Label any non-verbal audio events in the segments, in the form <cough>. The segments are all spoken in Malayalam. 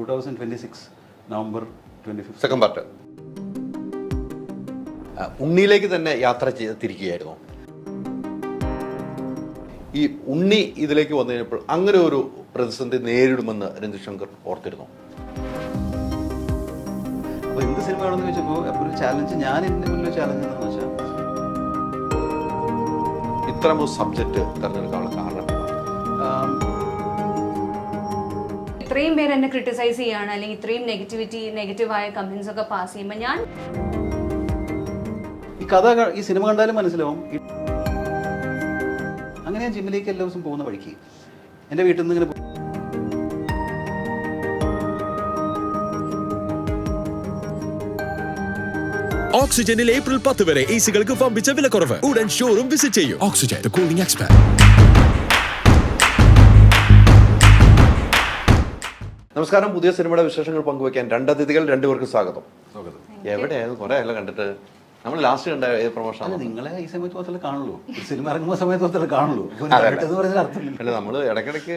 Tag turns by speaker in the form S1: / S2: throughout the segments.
S1: Two thousand twenty six November twenty fifth
S2: second part ഉണ്ണിയിലേക്ക് തന്നെ യാത്ര ചെയ്ത് തിരിക്കുകയായിരുന്നു. ഈ ഉണ്ണി ഇതിലേക്ക് വന്നു കഴിഞ്ഞപ്പോൾ അങ്ങനെ ഒരു പ്രതിസന്ധി നേരിടുമെന്ന് രഞ്ജിശങ്കർ ഓർത്തിരുന്നു.
S1: അപ്പോൾ എന്ത് സിനിമയാണെന്ന് ചോദിച്ചപ്പോൾ അപ്പോൾ ഒരു ചാലഞ്ച് ഞാൻ എന്റെ മുന്നിൽ ചാലഞ്ച് എന്താണെന്ന് വെച്ചാൽ
S2: ഇത്തരം ഒരു സബ്ജക്റ്റ്
S3: ഇത്രയും പേര് എന്നെ ക്രിട്ടിസൈസ് ചെയ്യാണ് അല്ലെങ്കിൽ ഇത്രയും നെഗറ്റിവിറ്റി നെഗറ്റീവായ കമൻസ് ഒക്കെ പാസ് ചെയ്യുമ്പോൾ ഞാൻ
S1: ഈ കഥ ഈ സിനിമ കണ്ടാലും മനസ്സിലാവും. അങ്ങനെ ഞാൻ ജിമ്മിലേക്ക് എല്ലാ ദിവസം പോകുന്ന വഴിക്ക് എന്റെ വീട്ടിൽ നിന്ന് ഇങ്ങനെ
S4: ഓക്സിജനിൽ ഏപ്രിൽ പത്ത് വരെ എ സികൾക്ക് വില കുറവ് ഉടൻ ഷോറും വിസിറ്റ് ചെയ്യും. ഓക്സിജൻ ദ കൂളിംഗ് എക്സ്പെർട്ട്
S2: നമസ്കാരം. പുതിയ സിനിമയുടെ വിശേഷങ്ങൾ പങ്കുവയ്ക്കാൻ രണ്ട് അതിഥികൾ രണ്ടുപേർക്ക് സ്വാഗതം. എവിടെയായിരുന്നു? കുറെ അല്ല കണ്ടിട്ട്. നമ്മൾ ലാസ്റ്റ് കണ്ട ഏത് പ്രൊമോഷൻ
S1: അല്ല നിങ്ങളെ ഈ സമയത്ത് മാത്രമേ കാണുള്ളൂ. സിനിമ ഇറങ്ങുന്ന സമയത്ത് മാത്രമേ കാണുള്ളൂ.
S2: അല്ല നമ്മൾ ഇടയ്ക്കിടയ്ക്ക്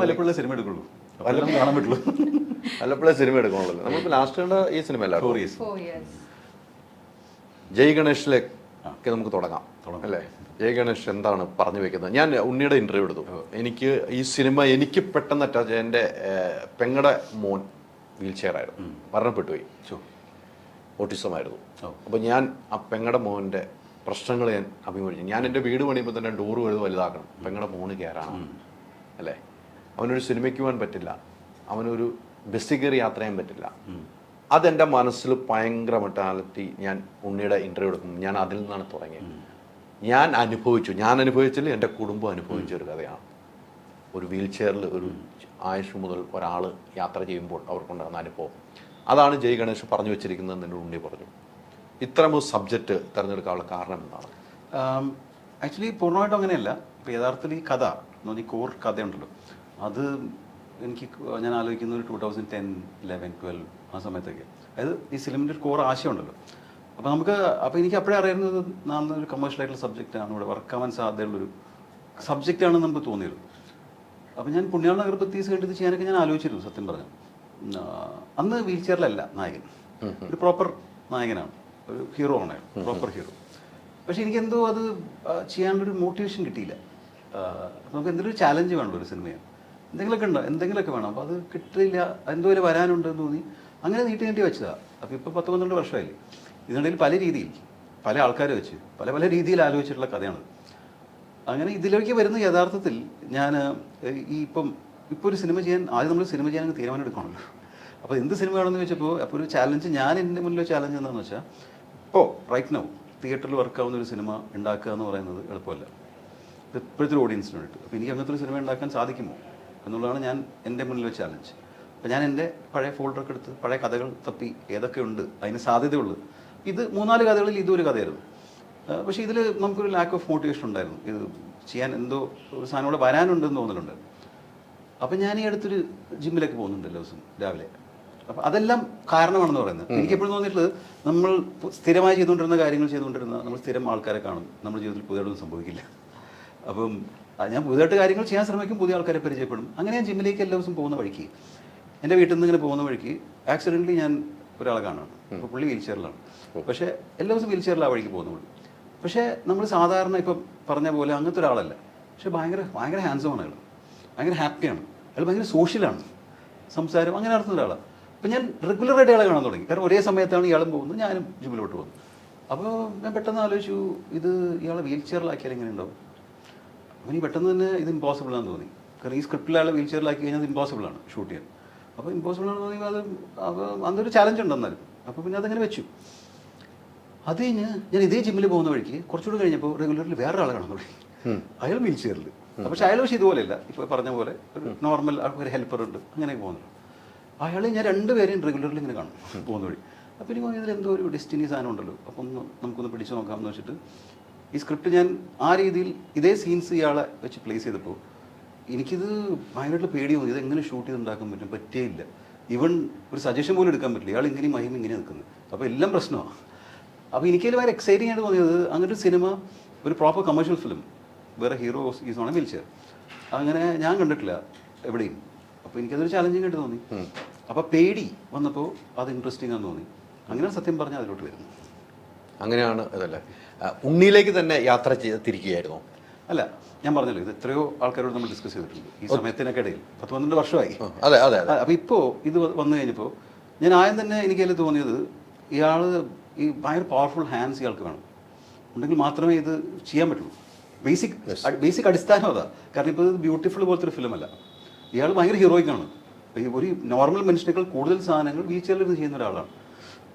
S1: വല്ലപ്പോഴുള്ള സിനിമ എടുക്കുള്ളൂ. വല്ലതും കാണാൻ പറ്റുള്ളൂ.
S2: വല്ലപ്പോഴേ സിനിമ എടുക്കണുള്ളൂ നമ്മളിപ്പോൾ ലാസ്റ്റ് കണ്ട ഈ സിനിമ അല്ല? ജയ് ഗണേഷിലേക്ക് നമുക്ക് തുടങ്ങാം.
S1: തുടങ്ങാം.
S2: അല്ലേ? ജയ് ഗണേഷ് എന്താണ് പറഞ്ഞു വെക്കുന്നത്? ഞാൻ ഉണ്ണിയുടെ ഇന്റർവ്യൂ എടുത്തു. എനിക്ക് ഈ സിനിമ എനിക്ക് പെട്ടെന്ന് അറ്റാച്ച് എന്റെ പെങ്ങടെ മോൻ വീൽ ചെയർ ആയിരുന്നു മരണപ്പെട്ടു പോയി
S1: ഓട്ടിസമായിരുന്നു
S2: അപ്പോൾ ഞാൻ ആ പെങ്ങടെ മോന്റെ പ്രശ്നങ്ങൾ ഞാൻ അഭിമുഖിച്ചു ഞാൻ എന്റെ വീട് പണിയുമ്പോൾ തന്നെ ഡോറ് വലുത് വലുതാക്കണം. പെങ്ങടെ മോന് കയറാണ് അല്ലേ? അവനൊരു സിനിമയ്ക്ക് പോകാൻ പറ്റില്ല. അവനൊരു ബസ്സിൽ കയറി യാത്ര ചെയ്യാൻ പറ്റില്ല. അതെന്റെ മനസ്സിൽ ഭയങ്കര മെറ്റാലിറ്റി ഞാൻ ഉണ്ണിയുടെ ഇന്റർവ്യൂ എടുക്കും ഞാൻ അതിൽ നിന്നാണ് തുടങ്ങിയത്. ഞാൻ അനുഭവിച്ചു. ഞാൻ അനുഭവിച്ചില്ല എന്റെ കുടുംബം അനുഭവിച്ച ഒരു കഥയാണ്. ഒരു വീൽ ചെയറിൽ ഒരു ആയുഷ് മുതൽ ഒരാൾ യാത്ര ചെയ്യുമ്പോൾ അവർക്കുണ്ടാകുന്ന അനുഭവം. അതാണ് ജയ് ഗണേഷ് പറഞ്ഞു വെച്ചിരിക്കുന്നത് എന്നോട് ഉണ്ണി പറഞ്ഞു. ഇത്തരം ഒരു സബ്ജക്റ്റ് തിരഞ്ഞെടുക്കാനുള്ള കാരണം എന്താണ്?
S1: ആക്ച്വലി പൂർണമായിട്ടും അങ്ങനെയല്ല. ഇപ്പോൾ യഥാർത്ഥത്തിൽ ഈ കഥ എന്ന് പറഞ്ഞാൽ കോർ കഥയുണ്ടല്ലോ. അത് എനിക്ക് ഞാൻ ആലോചിക്കുന്ന ഒരു two thousand ten eleven twelve ആ സമയത്തൊക്കെ. അതായത് ഈ സിനിമന്റെ ഒരു കോർ ആശയമുണ്ടല്ലോ അപ്പോൾ നമുക്ക് അപ്പോൾ എനിക്ക് അപ്പോഴേ അറിയുന്നത് നല്ലൊരു കമേഴ്ഷ്യൽ ആയിട്ടുള്ള സബ്ജക്റ്റാണ് ഇവിടെ വർക്ക് ആവാൻ സാധ്യതയുള്ളൊരു സബ്ജക്റ്റാണ് നമുക്ക് തോന്നിയത്. അപ്പോൾ ഞാൻ പുണ്യാള നഗർ പ്രത്യേകിച്ച് കണ്ട് ഇത് ചെയ്യാനൊക്കെ ഞാൻ ആലോചിച്ചിരുന്നു സത്യം പറഞ്ഞു അന്ന് വീൽ ചെയറിലല്ല നായകൻ. ഒരു പ്രോപ്പർ നായകനാണ്. ഒരു ഹീറോ ആണ് പ്രോപ്പർ ഹീറോ പക്ഷെ എനിക്ക് എന്തോ അത് ചെയ്യാനുള്ളൊരു മോട്ടിവേഷൻ കിട്ടിയില്ല. നമുക്ക് എന്തൊരു ഒരു ചാലഞ്ച് വേണമല്ലോ ഒരു സിനിമയാണ് എന്തെങ്കിലുമൊക്കെ ഉണ്ടോ? എന്തെങ്കിലുമൊക്കെ വേണം. അപ്പോൾ അത് കിട്ടില്ല എന്തോ ഒരു വരാനുണ്ടെന്ന് തോന്നി. അങ്ങനെ നീട്ടി നീട്ടി വെച്ചതാണ് അപ്പോൾ ഇപ്പോൾ പത്ത് പന്ത്രണ്ട് വർഷമായില്ലേ ഇതിനിടയിൽ പല രീതിയിൽ പല ആൾക്കാരെ വെച്ച് പല പല രീതിയിൽ ആലോചിച്ചിട്ടുള്ള കഥയാണ്. അങ്ങനെ ഇതിലേക്ക് വരുന്ന യഥാർത്ഥത്തിൽ ഞാൻ ഈ ഇപ്പം ഇപ്പോൾ ഒരു സിനിമ ചെയ്യാൻ ആദ്യം നമ്മൾ സിനിമ ചെയ്യാൻ തീരുമാനം എടുക്കണമല്ലോ. അപ്പോൾ എന്ത് സിനിമയാണെന്ന് ചോദിച്ചപ്പോൾ അപ്പോൾ ഒരു ചാലഞ്ച് ഞാൻ എന്റെ മുന്നിലെ ചാലഞ്ച് എന്താണെന്ന് വെച്ചാൽ ഇപ്പോൾ റൈറ്റ് നൗ തിയേറ്ററിൽ വർക്ക് ആവുന്ന ഒരു സിനിമ ഉണ്ടാക്കുക എന്ന് പറയുന്നത് എളുപ്പമല്ല. ഇപ്പോഴത്തെ ഓഡിയൻസിന് വേണ്ടിയിട്ട്. അപ്പോൾ എനിക്ക് അങ്ങനത്തെ ഒരു സിനിമ ഉണ്ടാക്കാൻ സാധിക്കുമോ എന്നുള്ളതാണ് ഞാൻ എന്റെ മുന്നിലെ ചാലഞ്ച് അപ്പോൾ ഞാൻ എന്റെ പഴയ ഫോൾഡറൊക്കെ എടുത്ത് പഴയ കഥകൾ തപ്പി ഏതൊക്കെ ഉണ്ട് അതിന് സാധ്യതയുള്ളത് ഇത് മൂന്നാൽ കഥകളിൽ ഇതൊരു കഥയായിരുന്നു. പക്ഷെ ഇതിൽ നമുക്കൊരു ലാക്ക് ഓഫ് മോട്ടിവേഷൻ ഉണ്ടായിരുന്നു. ഇത് ചെയ്യാൻ എന്തോ ഒരു സാധനം കൂടെ വരാനുണ്ടെന്ന് തോന്നലുണ്ട്. അപ്പം ഞാൻ ഈ അടുത്തൊരു ജിമ്മിലൊക്കെ പോകുന്നുണ്ട് എല്ലാ ദിവസം രാവിലെ. അപ്പം അതെല്ലാം കാരണമാണെന്ന് പറയുന്നത്. എനിക്ക് എപ്പോഴും തോന്നിയിട്ടുള്ളത് നമ്മൾ സ്ഥിരമായി ചെയ്തുകൊണ്ടിരുന്ന കാര്യങ്ങൾ ചെയ്തുകൊണ്ടിരുന്ന നമ്മൾ സ്ഥിരം ആൾക്കാരെ കാണും. നമ്മുടെ ജീവിതത്തിൽ പുതിയതൊന്നും സംഭവിക്കില്ല. അപ്പം ഞാൻ പുതിയതായിട്ട് കാര്യങ്ങൾ ചെയ്യാൻ ശ്രമിക്കും പുതിയ ആൾക്കാരെ പരിചയപ്പെടും. അങ്ങനെ ഞാൻ ജിമ്മിലേക്ക് എല്ലാ ദിവസം പോകുന്ന വഴിക്ക് എന്റെ വീട്ടിൽ നിന്ന് ഇങ്ങനെ പോകുന്ന വഴിക്ക് ആക്സിഡന്റലി ഞാൻ ഒരാളെ കാണാണ്. അപ്പോൾ പുള്ളി വീൽ ചെയറിലാണ് പക്ഷേ എല്ലാ ദിവസവും വീൽ ചെയറിൽ ആ വഴിക്ക് പോകുന്ന പുള്ളി പക്ഷേ നമ്മൾ സാധാരണ ഇപ്പം പറഞ്ഞ പോലെ അങ്ങനത്തെ ഒരാളല്ല. പക്ഷേ ഭയങ്കര ഭയങ്കര ഹാൻഡ്സമാണ് അയാൾ ഭയങ്കര ഹാപ്പിയാണ് അയാൾ ഭയങ്കര സോഷ്യലാണ് സംസാരം അങ്ങനെ നടത്തുന്ന ഒരാളാണ് അപ്പം ഞാൻ റെഗുലറായിട്ട് അയാളെ കാണാൻ തുടങ്ങി. കാരണം ഒരേ സമയത്താണ് ഇയാളും പോകുന്നത് ഞാനും ജിമ്മിലോട്ട് പോകുന്നു അപ്പോൾ ഞാൻ പെട്ടെന്ന് ആലോചിച്ചു ഇത് ഇയാളെ വീൽ ചെയറിലാക്കിയാൽ എങ്ങനെ ഉണ്ടാവും? അപ്പം എനിക്ക് പെട്ടെന്ന് തന്നെ ഇത് ഇമ്പോസിബിൾ ആണെന്ന് തോന്നി. കാരണം ഈ സ്ക്രിപ്റ്റിൽ അയാളെ വീൽ ചെയറിലാക്കി കഴിഞ്ഞാൽ അത് ഇമ്പോസിബിൾ ആണ് ഷൂട്ട് ചെയ്യാൻ. അപ്പോൾ ഇമ്പോസിബിൾ ആണെന്ന് തോന്നി അത് അപ്പോൾ അന്നൊരു ചാലഞ്ച് ഉണ്ടെന്നാലും അപ്പോൾ പിന്നെ അതങ്ങനെ വെച്ചു. അത് കഴിഞ്ഞ് ഞാൻ ഇതേ ജിമ്മിൽ പോകുന്ന വഴിക്ക് കുറച്ചുകൂടി കഴിഞ്ഞപ്പോൾ റെഗുലറിൽ വേറെ ആളെ കാണാൻ തുടങ്ങി. അയാൾ വീൽ ചെയറിൽ പക്ഷെ അയാൾ പക്ഷേ ഇതുപോലെയല്ല. ഇപ്പോൾ പറഞ്ഞ പോലെ ഒരു നോർമൽ ഒരു ഹെൽപ്പർ ഉണ്ട്. അങ്ങനെ പോകുന്നത്. അയാൾ ഞാൻ രണ്ടുപേരെയും റെഗുലറിൽ ഇങ്ങനെ കാണും പോകുന്ന വഴി. അപ്പോൾ എനിക്ക് തോന്നിയതിൽ എന്തോ ഒരു ഡെസ്റ്റിനി സാധനം ഉണ്ടല്ലോ. അപ്പോൾ ഒന്ന് നമുക്കൊന്ന് പിടിച്ചു നോക്കാമെന്ന് വെച്ചിട്ട് ഈ സ്ക്രിപ്റ്റ് ഞാൻ ആ രീതിയിൽ ഇതേ സീൻസ് ഇയാളെ വെച്ച് പ്ലേസ് ചെയ്തപ്പോൾ എനിക്കിത് ഭയങ്കരമായിട്ട് പേടി തോന്നി. ഇത് എങ്ങനെ ഷൂട്ട് ചെയ്ത് ഉണ്ടാക്കാൻ പറ്റും പറ്റേയില്ല ഈവൻ ഒരു സജഷൻ പോലും എടുക്കാൻ പറ്റില്ല. ഇയാൾ ഇങ്ങനെ മഹിമ ഇങ്ങനെ നിൽക്കുന്നത്. അപ്പോൾ എല്ലാം പ്രശ്നമാണ് അപ്പോൾ എനിക്കതിൽ ഭയങ്കര എക്സൈറ്റിംഗ് ആയിട്ട് തോന്നിയത് അങ്ങനെ ഒരു സിനിമ ഒരു പ്രോപ്പർ കമേഴ്ഷ്യൽ ഫിലിം വേറെ hero is on a wheelchair അങ്ങനെ ഞാൻ കണ്ടിട്ടില്ല എവിടെയും. അപ്പോൾ എനിക്കതൊരു ചാലഞ്ചിങ് ആയിട്ട് തോന്നി. അപ്പോൾ പേടി വന്നപ്പോൾ അത് ഇൻട്രസ്റ്റിംഗ് ആണെന്ന് തോന്നി. അങ്ങനെ സത്യം പറഞ്ഞാൽ അതിലോട്ട് വരുന്നു
S2: അങ്ങനെയാണ് അതല്ലേ ഉണ്ണിയിലേക്ക് തന്നെ യാത്ര ചെയ്ത് തിരിക്കുകയായിരുന്നു.
S1: അല്ല ഞാൻ പറഞ്ഞല്ലോ ഇത് എത്രയോ ആൾക്കാരോട് നമ്മൾ ഡിസ്കസ് ചെയ്തിട്ടുണ്ട്. ഈ സമയത്തിനൊക്കെ ഇടയിൽ പത്ത് പന്ത്രണ്ട് വർഷമായി
S2: അതെ അതെ അപ്പൊ
S1: അപ്പോൾ ഇപ്പോൾ ഇത് വന്നു കഴിഞ്ഞപ്പോൾ ഞാൻ ആദ്യം തന്നെ എനിക്ക് അതിൽ തോന്നിയത് ഇയാൾ ഈ ഭയങ്കര പവർഫുൾ ഹാൻഡ്സ് ഇയാൾക്ക് വേണം. ഉണ്ടെങ്കിൽ മാത്രമേ ഇത് ചെയ്യാൻ പറ്റുള്ളൂ. ബേസിക് ബേസിക് അടിസ്ഥാനം അതാ. കാരണം ഇപ്പോൾ ഇത് ബ്യൂട്ടിഫുൾ പോലത്തെ ഒരു ഫിലിമല്ല ഇയാൾ ഭയങ്കര ഹീറോയിക് ആണ്. ഒരു നോർമൽ മനുഷ്യനേക്കാൾ കൂടുതൽ സാധനങ്ങൾ വീൽ ചെയറിൽ ചെയ്യുന്ന ഒരാളാണ്.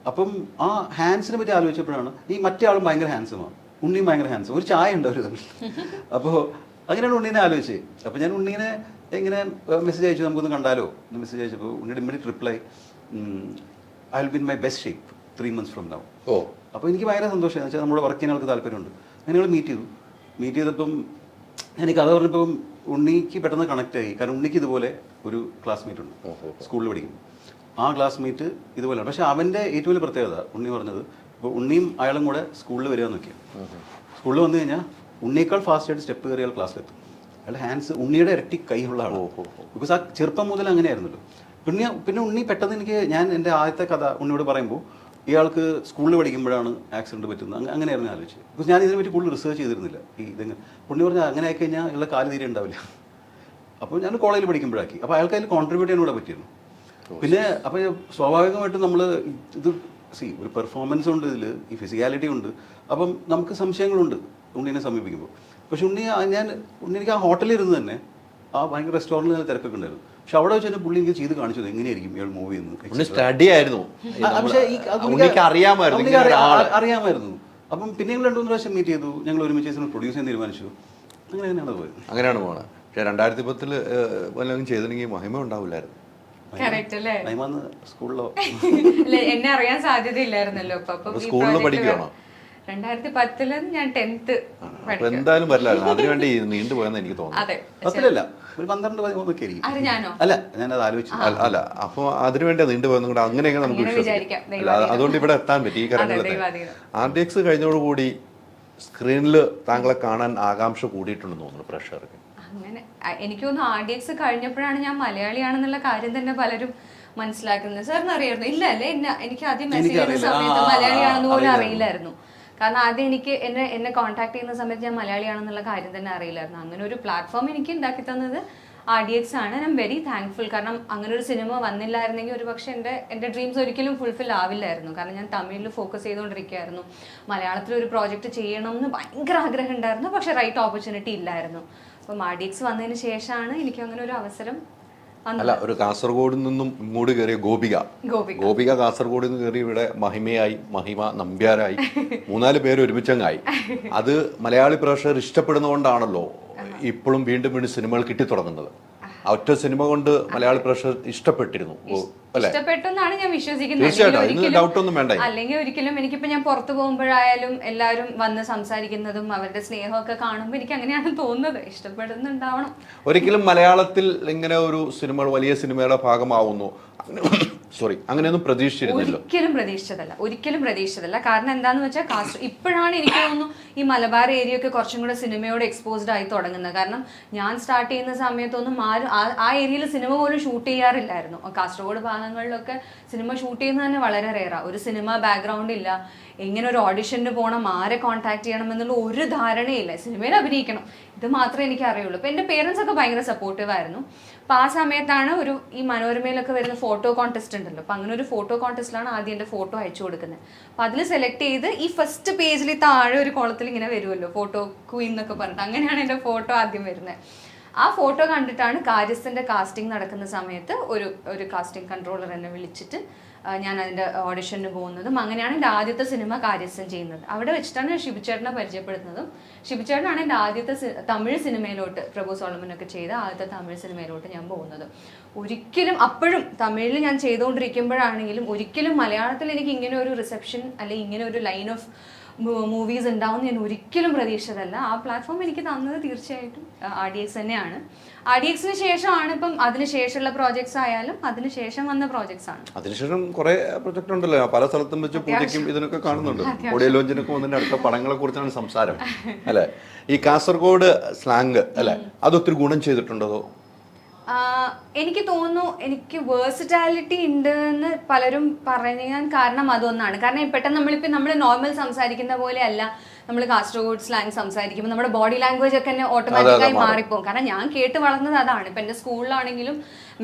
S1: അപ്പം ആ ഹാൻഡ്സിനെ പറ്റി ആലോചിച്ചപ്പോഴാണ് ഈ മറ്റേ ആളും ഭയങ്കര ഹാൻഡ്സുമാണ് ഉണ്ണിയും ഭയങ്കര ഹാൻസ് ഒരു ചായ ഉണ്ട് അവർ തമ്മിൽ. അപ്പോൾ അങ്ങനെയാണ് ഉണ്ണീനെ ആലോചിച്ചത് അപ്പോൾ ഞാൻ ഉണ്ണീനെ എങ്ങനെ മെസ്സേജ് അയച്ചു. നമുക്കൊന്ന് കണ്ടാലോ? എന്ന് മെസ്സേജ് അയച്ചപ്പോൾ ഉണ്ണിയുടെ immediate reply I will be in my best shape three months from now
S2: ഓ.
S1: അപ്പോൾ എനിക്ക് ഭയങ്കര സന്തോഷമായി. വെച്ചാൽ നമ്മുടെ വർക്ക് ചെയ്യാൻ ആൾക്ക് താല്പര്യമുണ്ട്. അങ്ങനെ ഞങ്ങൾ മീറ്റ് ചെയ്തു. മീറ്റ് ചെയ്തപ്പം എനിക്ക് അത് പറഞ്ഞപ്പം ഉണ്ണിക്ക് പെട്ടെന്ന് കണക്റ്റ് ആയി. കാരണം ഉണ്ണിക്ക് ഇതുപോലെ ഒരു ക്ലാസ്മേറ്റ് ഉണ്ട്. സ്കൂളിൽ പഠിക്കും ആ ക്ലാസ്മേറ്റ് ഇതുപോലെയാണ്. പക്ഷേ അവന്റെ ഏറ്റവും വലിയ പ്രത്യേകത ഉണ്ണി പറഞ്ഞത് ഇപ്പോൾ ഉണ്ണിയും അയാളും കൂടെ സ്കൂളിൽ വരിക നോക്കിയാണ് സ്കൂളിൽ വന്നു കഴിഞ്ഞാൽ ഉണ്ണിയേക്കാൾ ഫാസ്റ്റ് ആയിട്ട് സ്റ്റെപ്പ് കയറിയാൽ ക്ലാസ്സിലെത്തും അയാളുടെ ഹാൻഡ്സ് ഉണ്ണിയുടെ ഇരട്ടി കൈയുള്ള ആളാണ്. ബിക്കോസ് ആ ചെറുപ്പം മുതൽ അങ്ങനെയായിരുന്നല്ലോ. പിന്നെ പിന്നെ ഉണ്ണി പെട്ടെന്ന് എനിക്ക് ഞാൻ എന്റെ ആദ്യത്തെ കഥ ഉണ്ണിയോട് പറയുമ്പോൾ ഇയാൾക്ക് സ്കൂളിൽ പഠിക്കുമ്പോഴാണ് ആക്സിഡന്റ് പറ്റുന്നത്. അങ്ങനെ അങ്ങനെയായിരുന്നു ആലോചിച്ച് ബിക്കോസ് ഞാൻ ഇതിനെപ്പറ്റി കൂടുതൽ റിസർച്ച് ചെയ്തിരുന്നില്ല. ഈ ഇതെങ്ങനെ ഉണ്ണി പറഞ്ഞാൽ അങ്ങനെ ആയിക്കഴിഞ്ഞാൽ ഇയാളുടെ കാൽ തീരെ ഉണ്ടാവില്ല. അപ്പോൾ ഞാൻ കോളേജിൽ പഠിക്കുമ്പോഴാക്കി. അപ്പോൾ അയാൾക്ക് അതിൽ കോൺട്രിബ്യൂട്ട് ചെയ്യാൻ കൂടെ പറ്റിയിരുന്നു. പിന്നെ അപ്പോൾ സ്വാഭാവികമായിട്ടും നമ്മൾ ഇത് സി ഒരു പെർഫോമൻസ് ഉണ്ട് ഇതിൽ ഈ ഫിസിക്കാലിറ്റി ഉണ്ട്. അപ്പം നമുക്ക് സംശയങ്ങളുണ്ട് ഉണ്ണീനെ സമീപിക്കുമ്പോൾ. പക്ഷെ ഉണ്ണി ഞാൻ ഉണ്ണി എനിക്ക് ആ ഹോട്ടലിൽ ഇരുന്ന് തന്നെ ആ ഭയങ്കര റെസ്റ്റോറന്റിൽ നല്ല തിരക്കൊക്കെ ഉണ്ടായിരുന്നു. പക്ഷെ അവിടെ വെച്ച് തന്നെ പുള്ളി എനിക്ക് ചെയ്ത് കാണിച്ചത് എങ്ങനെയായിരിക്കും ഇയാൾ മൂവ് ചെയ്യുന്നത്
S2: സ്റ്റഡി ആയിരുന്നു
S1: പക്ഷേ ഈ
S2: അറിയാമായിരുന്നു.
S1: അറിയാമായിരുന്നു. അപ്പം പിന്നെ ഞങ്ങൾ രണ്ടു മൂന്ന് പ്രാവശ്യം മീറ്റ് ചെയ്തു ഞങ്ങൾ ഒരുമിച്ച് പ്രൊഡ്യൂസ് ചെയ്യാൻ തീരുമാനിച്ചു. അങ്ങനെ തന്നെയാണ് പോയത്.
S2: അങ്ങനെയാണ് പോണത്. പക്ഷേ രണ്ടായിരത്തി പത്തിൽ വല്ലതും ചെയ്തിട്ടുണ്ടെങ്കിൽ മഹിമ ഉണ്ടാവില്ലായിരുന്നു.
S1: സ്കൂളിലോ?
S3: എന്നെ അറിയാൻ
S2: സാധ്യത
S3: ഇല്ലായിരുന്നല്ലോ
S2: സ്കൂളിൽ പഠിക്കുകയാണോ?
S3: രണ്ടായിരത്തി പത്തിൽ ഞാൻ ടെൻത്ത്
S2: അപ്പൊ എന്തായാലും വരില്ലായിരുന്നു അതിനുവേണ്ടി നീണ്ടു പോയെന്ന് എനിക്ക് തോന്നുന്നു.
S1: പത്തിലല്ല ഒരു പന്ത്രണ്ട് പതിമൂന്നൊക്കെ ആയിരിക്കും. അല്ല ഞാനത് ആലോചിച്ചു.
S2: അല്ല- അല്ല അപ്പൊ അതിനുവേണ്ടി നീണ്ടു പോയെന്നും കൂടെ അങ്ങനെയൊക്കെ നമുക്ക് വിശ്വസിക്കാം.
S3: വിചാരിക്കാം.
S2: അല്ല, അത് അതുകൊണ്ട് ഇവിടെ എത്താൻ പറ്റി ഈ ആർ ഡി എക്സ് കഴിഞ്ഞോടുകൂടി സ്ക്രീനിൽ താങ്കളെ കാണാൻ ആകാംക്ഷ കൂടിയിട്ടുണ്ടെന്ന് തോന്നുന്നു പ്രേക്ഷകർക്ക്.
S3: അങ്ങനെ എനിക്ക് തോന്നുന്നു ആർ ഡി എക്സ് കഴിഞ്ഞപ്പോഴാണ് ഞാൻ മലയാളിയാണെന്നുള്ള കാര്യം തന്നെ പലരും മനസ്സിലാക്കുന്നത്. സാറിന് അറിയായിരുന്നു ഇല്ല അല്ലേ? എന്നെ എനിക്ക് ആദ്യം മെസ്സേജ് ചെയ്യുന്ന സമയത്ത് മലയാളിയാണെന്ന് പോലും
S1: അറിയില്ലായിരുന്നു.
S3: അറിയില്ലായിരുന്നു. കാരണം ആദ്യം എനിക്ക് എന്നെ എന്നെ കോൺടാക്ട് ചെയ്യുന്ന സമയത്ത് ഞാൻ മലയാളിയാണെന്നുള്ള കാര്യം തന്നെ അറിയില്ലായിരുന്നു. അങ്ങനെ ഒരു പ്ലാറ്റ്ഫോം എനിക്ക് ഉണ്ടാക്കി തന്നത് ആർ ഡി എക്സ് ആണ്. ഐ എം വെരി താങ്ക്ഫുൾ കാരണം അങ്ങനെ ഒരു സിനിമ വന്നില്ലായിരുന്നെങ്കിൽ ഒരു പക്ഷേ എന്റെ എന്റെ ഡ്രീംസ് ഒരിക്കലും ഫുൾഫിൽ ആവില്ലായിരുന്നു. കാരണം ഞാൻ തമിഴിൽ ഫോക്കസ് ചെയ്തുകൊണ്ടിരിക്കുകയായിരുന്നു. മലയാളത്തിൽ ഒരു പ്രോജക്റ്റ് ചെയ്യണം എന്ന് ഭയങ്കര ആഗ്രഹം ഉണ്ടായിരുന്നു. പക്ഷേ റൈറ്റ് ഓപ്പർച്യൂണിറ്റി ഇല്ലായിരുന്നു. അപ്പം മാഡിക്സ് വന്നതിന് ശേഷമാണ് എനിക്ക് അങ്ങനെ ഒരു അവസരം
S2: അല്ല ഒരു കാസർഗോഡിൽ നിന്നും ഇങ്ങോട്ട് കയറിയ ഗോപിക.
S3: ഗോപിക.
S2: കാസർഗോഡിൽ നിന്ന് കയറി ഇവിടെ മഹിമയായി മഹിമ നമ്പ്യാരായി. മൂന്നാൽ പേര് ഒരുമിച്ചങ്ങായി. അത് മലയാളി പ്രേക്ഷകർ ഇഷ്ടപ്പെടുന്നതുകൊണ്ടാണല്ലോ ഇപ്പോഴും വീണ്ടും വീണ്ടും സിനിമകൾ കിട്ടിത്തുടങ്ങുന്നത്. ഒറ്റ സിനിമ കൊണ്ട് മലയാളി പ്രേക്ഷകർ ഇഷ്ടപ്പെട്ടിരുന്നു.
S3: ഇഷ്ടപ്പെട്ടു എന്നാണ് ഞാൻ വിശ്വസിക്കുന്നത്. ഒരിക്കലും-. അല്ലെങ്കിൽ ഒരിക്കലും എനിക്കിപ്പോ ഞാൻ പുറത്തു പോകുമ്പോഴായാലും എല്ലാവരും വന്ന് സംസാരിക്കുന്നതും അവരുടെ സ്നേഹമൊക്കെ കാണുമ്പോൾ എനിക്ക് അങ്ങനെയാണ് തോന്നുന്നത്. ഇഷ്ടപ്പെടുന്നുണ്ടാവണം.
S2: ഒരിക്കലും മലയാളത്തിൽ ഇങ്ങനെ ഒരു സിനിമ വലിയ സിനിമയുടെ ഭാഗമാവുന്നു. സോറി അങ്ങനെയൊന്നും പ്രതീക്ഷിച്ചിരുന്നില്ല.
S3: ഒരിക്കലും പ്രതീക്ഷിച്ചതല്ല. ഒരിക്കലും പ്രതീക്ഷിച്ചതല്ല. കാരണം എന്താന്ന് വെച്ചാൽ കാസ്റ്റ് ഇപ്പോഴാണ് എനിക്ക് തോന്നുന്നു ഈ മലബാർ ഏരിയ ഒക്കെ കുറച്ചും കൂടെ സിനിമയോട് എക്സ്പോസ്ഡ് ആയി തുടങ്ങുന്നത്. കാരണം ഞാൻ സ്റ്റാർട്ട് ചെയ്യുന്ന സമയത്തൊന്നും ആരും ആ- ഏരിയയിൽ സിനിമ പോലും ഷൂട്ട് ചെയ്യാറില്ലായിരുന്നു. കാസർഗോഡ് ഭാഗങ്ങളിലൊക്കെ സിനിമ ഷൂട്ട് ചെയ്യുന്നത് തന്നെ വളരെ റേറാ ഒരു സിനിമ ബാക്ക്ഗ്രൗണ്ട് ഇല്ല. എങ്ങനെ ഒരു ഓഡിഷന് പോകണം ആരെ കോൺടാക്ട് ചെയ്യണം എന്നുള്ള ഒരു ധാരണയില്ല. സിനിമയിൽ അഭിനയിക്കണം. ഇത് മാത്രമേ എനിക്ക് അറിയുള്ളൂ. അപ്പം എന്റെ പേരൻസ് ഒക്കെ ഭയങ്കര സപ്പോർട്ടീവ് ആയിരുന്നു. അപ്പോൾ ആ സമയത്താണ് ഒരു ഈ മനോരമയിലൊക്കെ വരുന്ന ഫോട്ടോ കോൺടെസ്റ്റ് ഉണ്ടല്ലോ. അപ്പോൾ അങ്ങനെ ഒരു ഫോട്ടോ കോൺടെസ്റ്റിലാണ് ആദ്യം എന്റെ ഫോട്ടോ അയച്ചു കൊടുക്കുന്നത്. അപ്പോൾ അതിൽ സെലക്ട് ചെയ്ത് ഈ ഫസ്റ്റ് പേജിൽ താഴെ ഒരു കോളത്തിൽ ഇങ്ങനെ വരുമല്ലോ ഫോട്ടോ ക്വീൻ എന്നൊക്കെ പറഞ്ഞിട്ട്. അങ്ങനെയാണ് എന്റെ ഫോട്ടോ ആദ്യം വരുന്നത്. ആ ഫോട്ടോ കണ്ടിട്ടാണ് കാര്യസ്ഥന്റെ കാസ്റ്റിംഗ് നടക്കുന്ന സമയത്ത് ഒരു ഒരു കാസ്റ്റിംഗ് കൺട്രോളർ എന്നെ വിളിച്ചിട്ട് ഞാൻ അതിന്റെ ഓഡിഷന് പോകുന്നതും അങ്ങനെയാണ് എന്റെ ആദ്യത്തെ സിനിമ കാര്യസ്ഥൻ ചെയ്യുന്നത്. അവിടെ വെച്ചിട്ടാണ് ഞാൻ ഷിബുചേട്ടനെ പരിചയപ്പെടുത്തുന്നതും. ഷിബുചേട്ടനാണ് എന്റെ ആദ്യത്തെ തമിഴ് സിനിമയിലോട്ട് പ്രഭു സോളമനൊക്കെ ചെയ്ത ആദ്യത്തെ തമിഴ് സിനിമയിലോട്ട് ഞാൻ പോകുന്നത്. ഒരിക്കലും അപ്പോഴും തമിഴിൽ ഞാൻ ചെയ്തുകൊണ്ടിരിക്കുമ്പോഴാണെങ്കിലും ഒരിക്കലും മലയാളത്തിൽ എനിക്ക് ഇങ്ങനെ ഒരു റിസപ്ഷൻ അല്ലെങ്കിൽ ഇങ്ങനെ ഒരു ലൈൻ ഓഫ് മൂവീസ് ഉണ്ടാവും ഞാൻ ഒരിക്കലും പ്രതീക്ഷിച്ചതല്ല. ആ പ്ലാറ്റ്ഫോം എനിക്ക് തന്നത് തീർച്ചയായിട്ടും ആർ ഡി തന്നെയാണ്. ആർ ഡി എക്സിന് ശേഷമാണ് ഇപ്പം അതിന് ശേഷമുള്ള പ്രോജക്ട്സ് ആയാലും അതിന് ശേഷം വന്ന പ്രോജക്ട്സ് ആണ്.
S2: അതിനുശേഷം കുറെ പ്രൊജക്ട് ഉണ്ടല്ലോ. പല സ്ഥലത്തും വെച്ച് പൂജയ്ക്കും ഇതിനൊക്കെ കാണുന്നുണ്ട്. ഓഡിയോ ലോഞ്ചിനൊക്കെ വന്നതിന്റെ അടുത്ത പടങ്ങളെ കുറിച്ചാണ് സംസാരം. അല്ലെ? ഈ കാസർഗോഡ് സ്ലാങ് അല്ലെ? അതൊത്തിരി ഗുണം ചെയ്തിട്ടുണ്ടോ?
S3: എനിക്ക് തോന്നുന്നു എനിക്ക് വേഴ്സിറ്റാലിറ്റി ഉണ്ട് എന്ന് പലരും പറയാൻ കാരണം അതൊന്നാണ്. കാരണം പെട്ടെന്ന് നമ്മളിപ്പോൾ നമ്മൾ നോർമൽ സംസാരിക്കുന്ന പോലെ അല്ല നമ്മൾ കാസർഗോഡ് സ്ലാങ് സംസാരിക്കുമ്പോൾ നമ്മുടെ ബോഡി ലാംഗ്വേജ് ഒക്കെ തന്നെ ഓട്ടോമാറ്റിക്കായി മാറിപ്പോകും കാരണം ഞാൻ കേട്ട് വളർന്നത് അതാണ്. ഇപ്പം എന്റെ സ്കൂളിലാണെങ്കിലും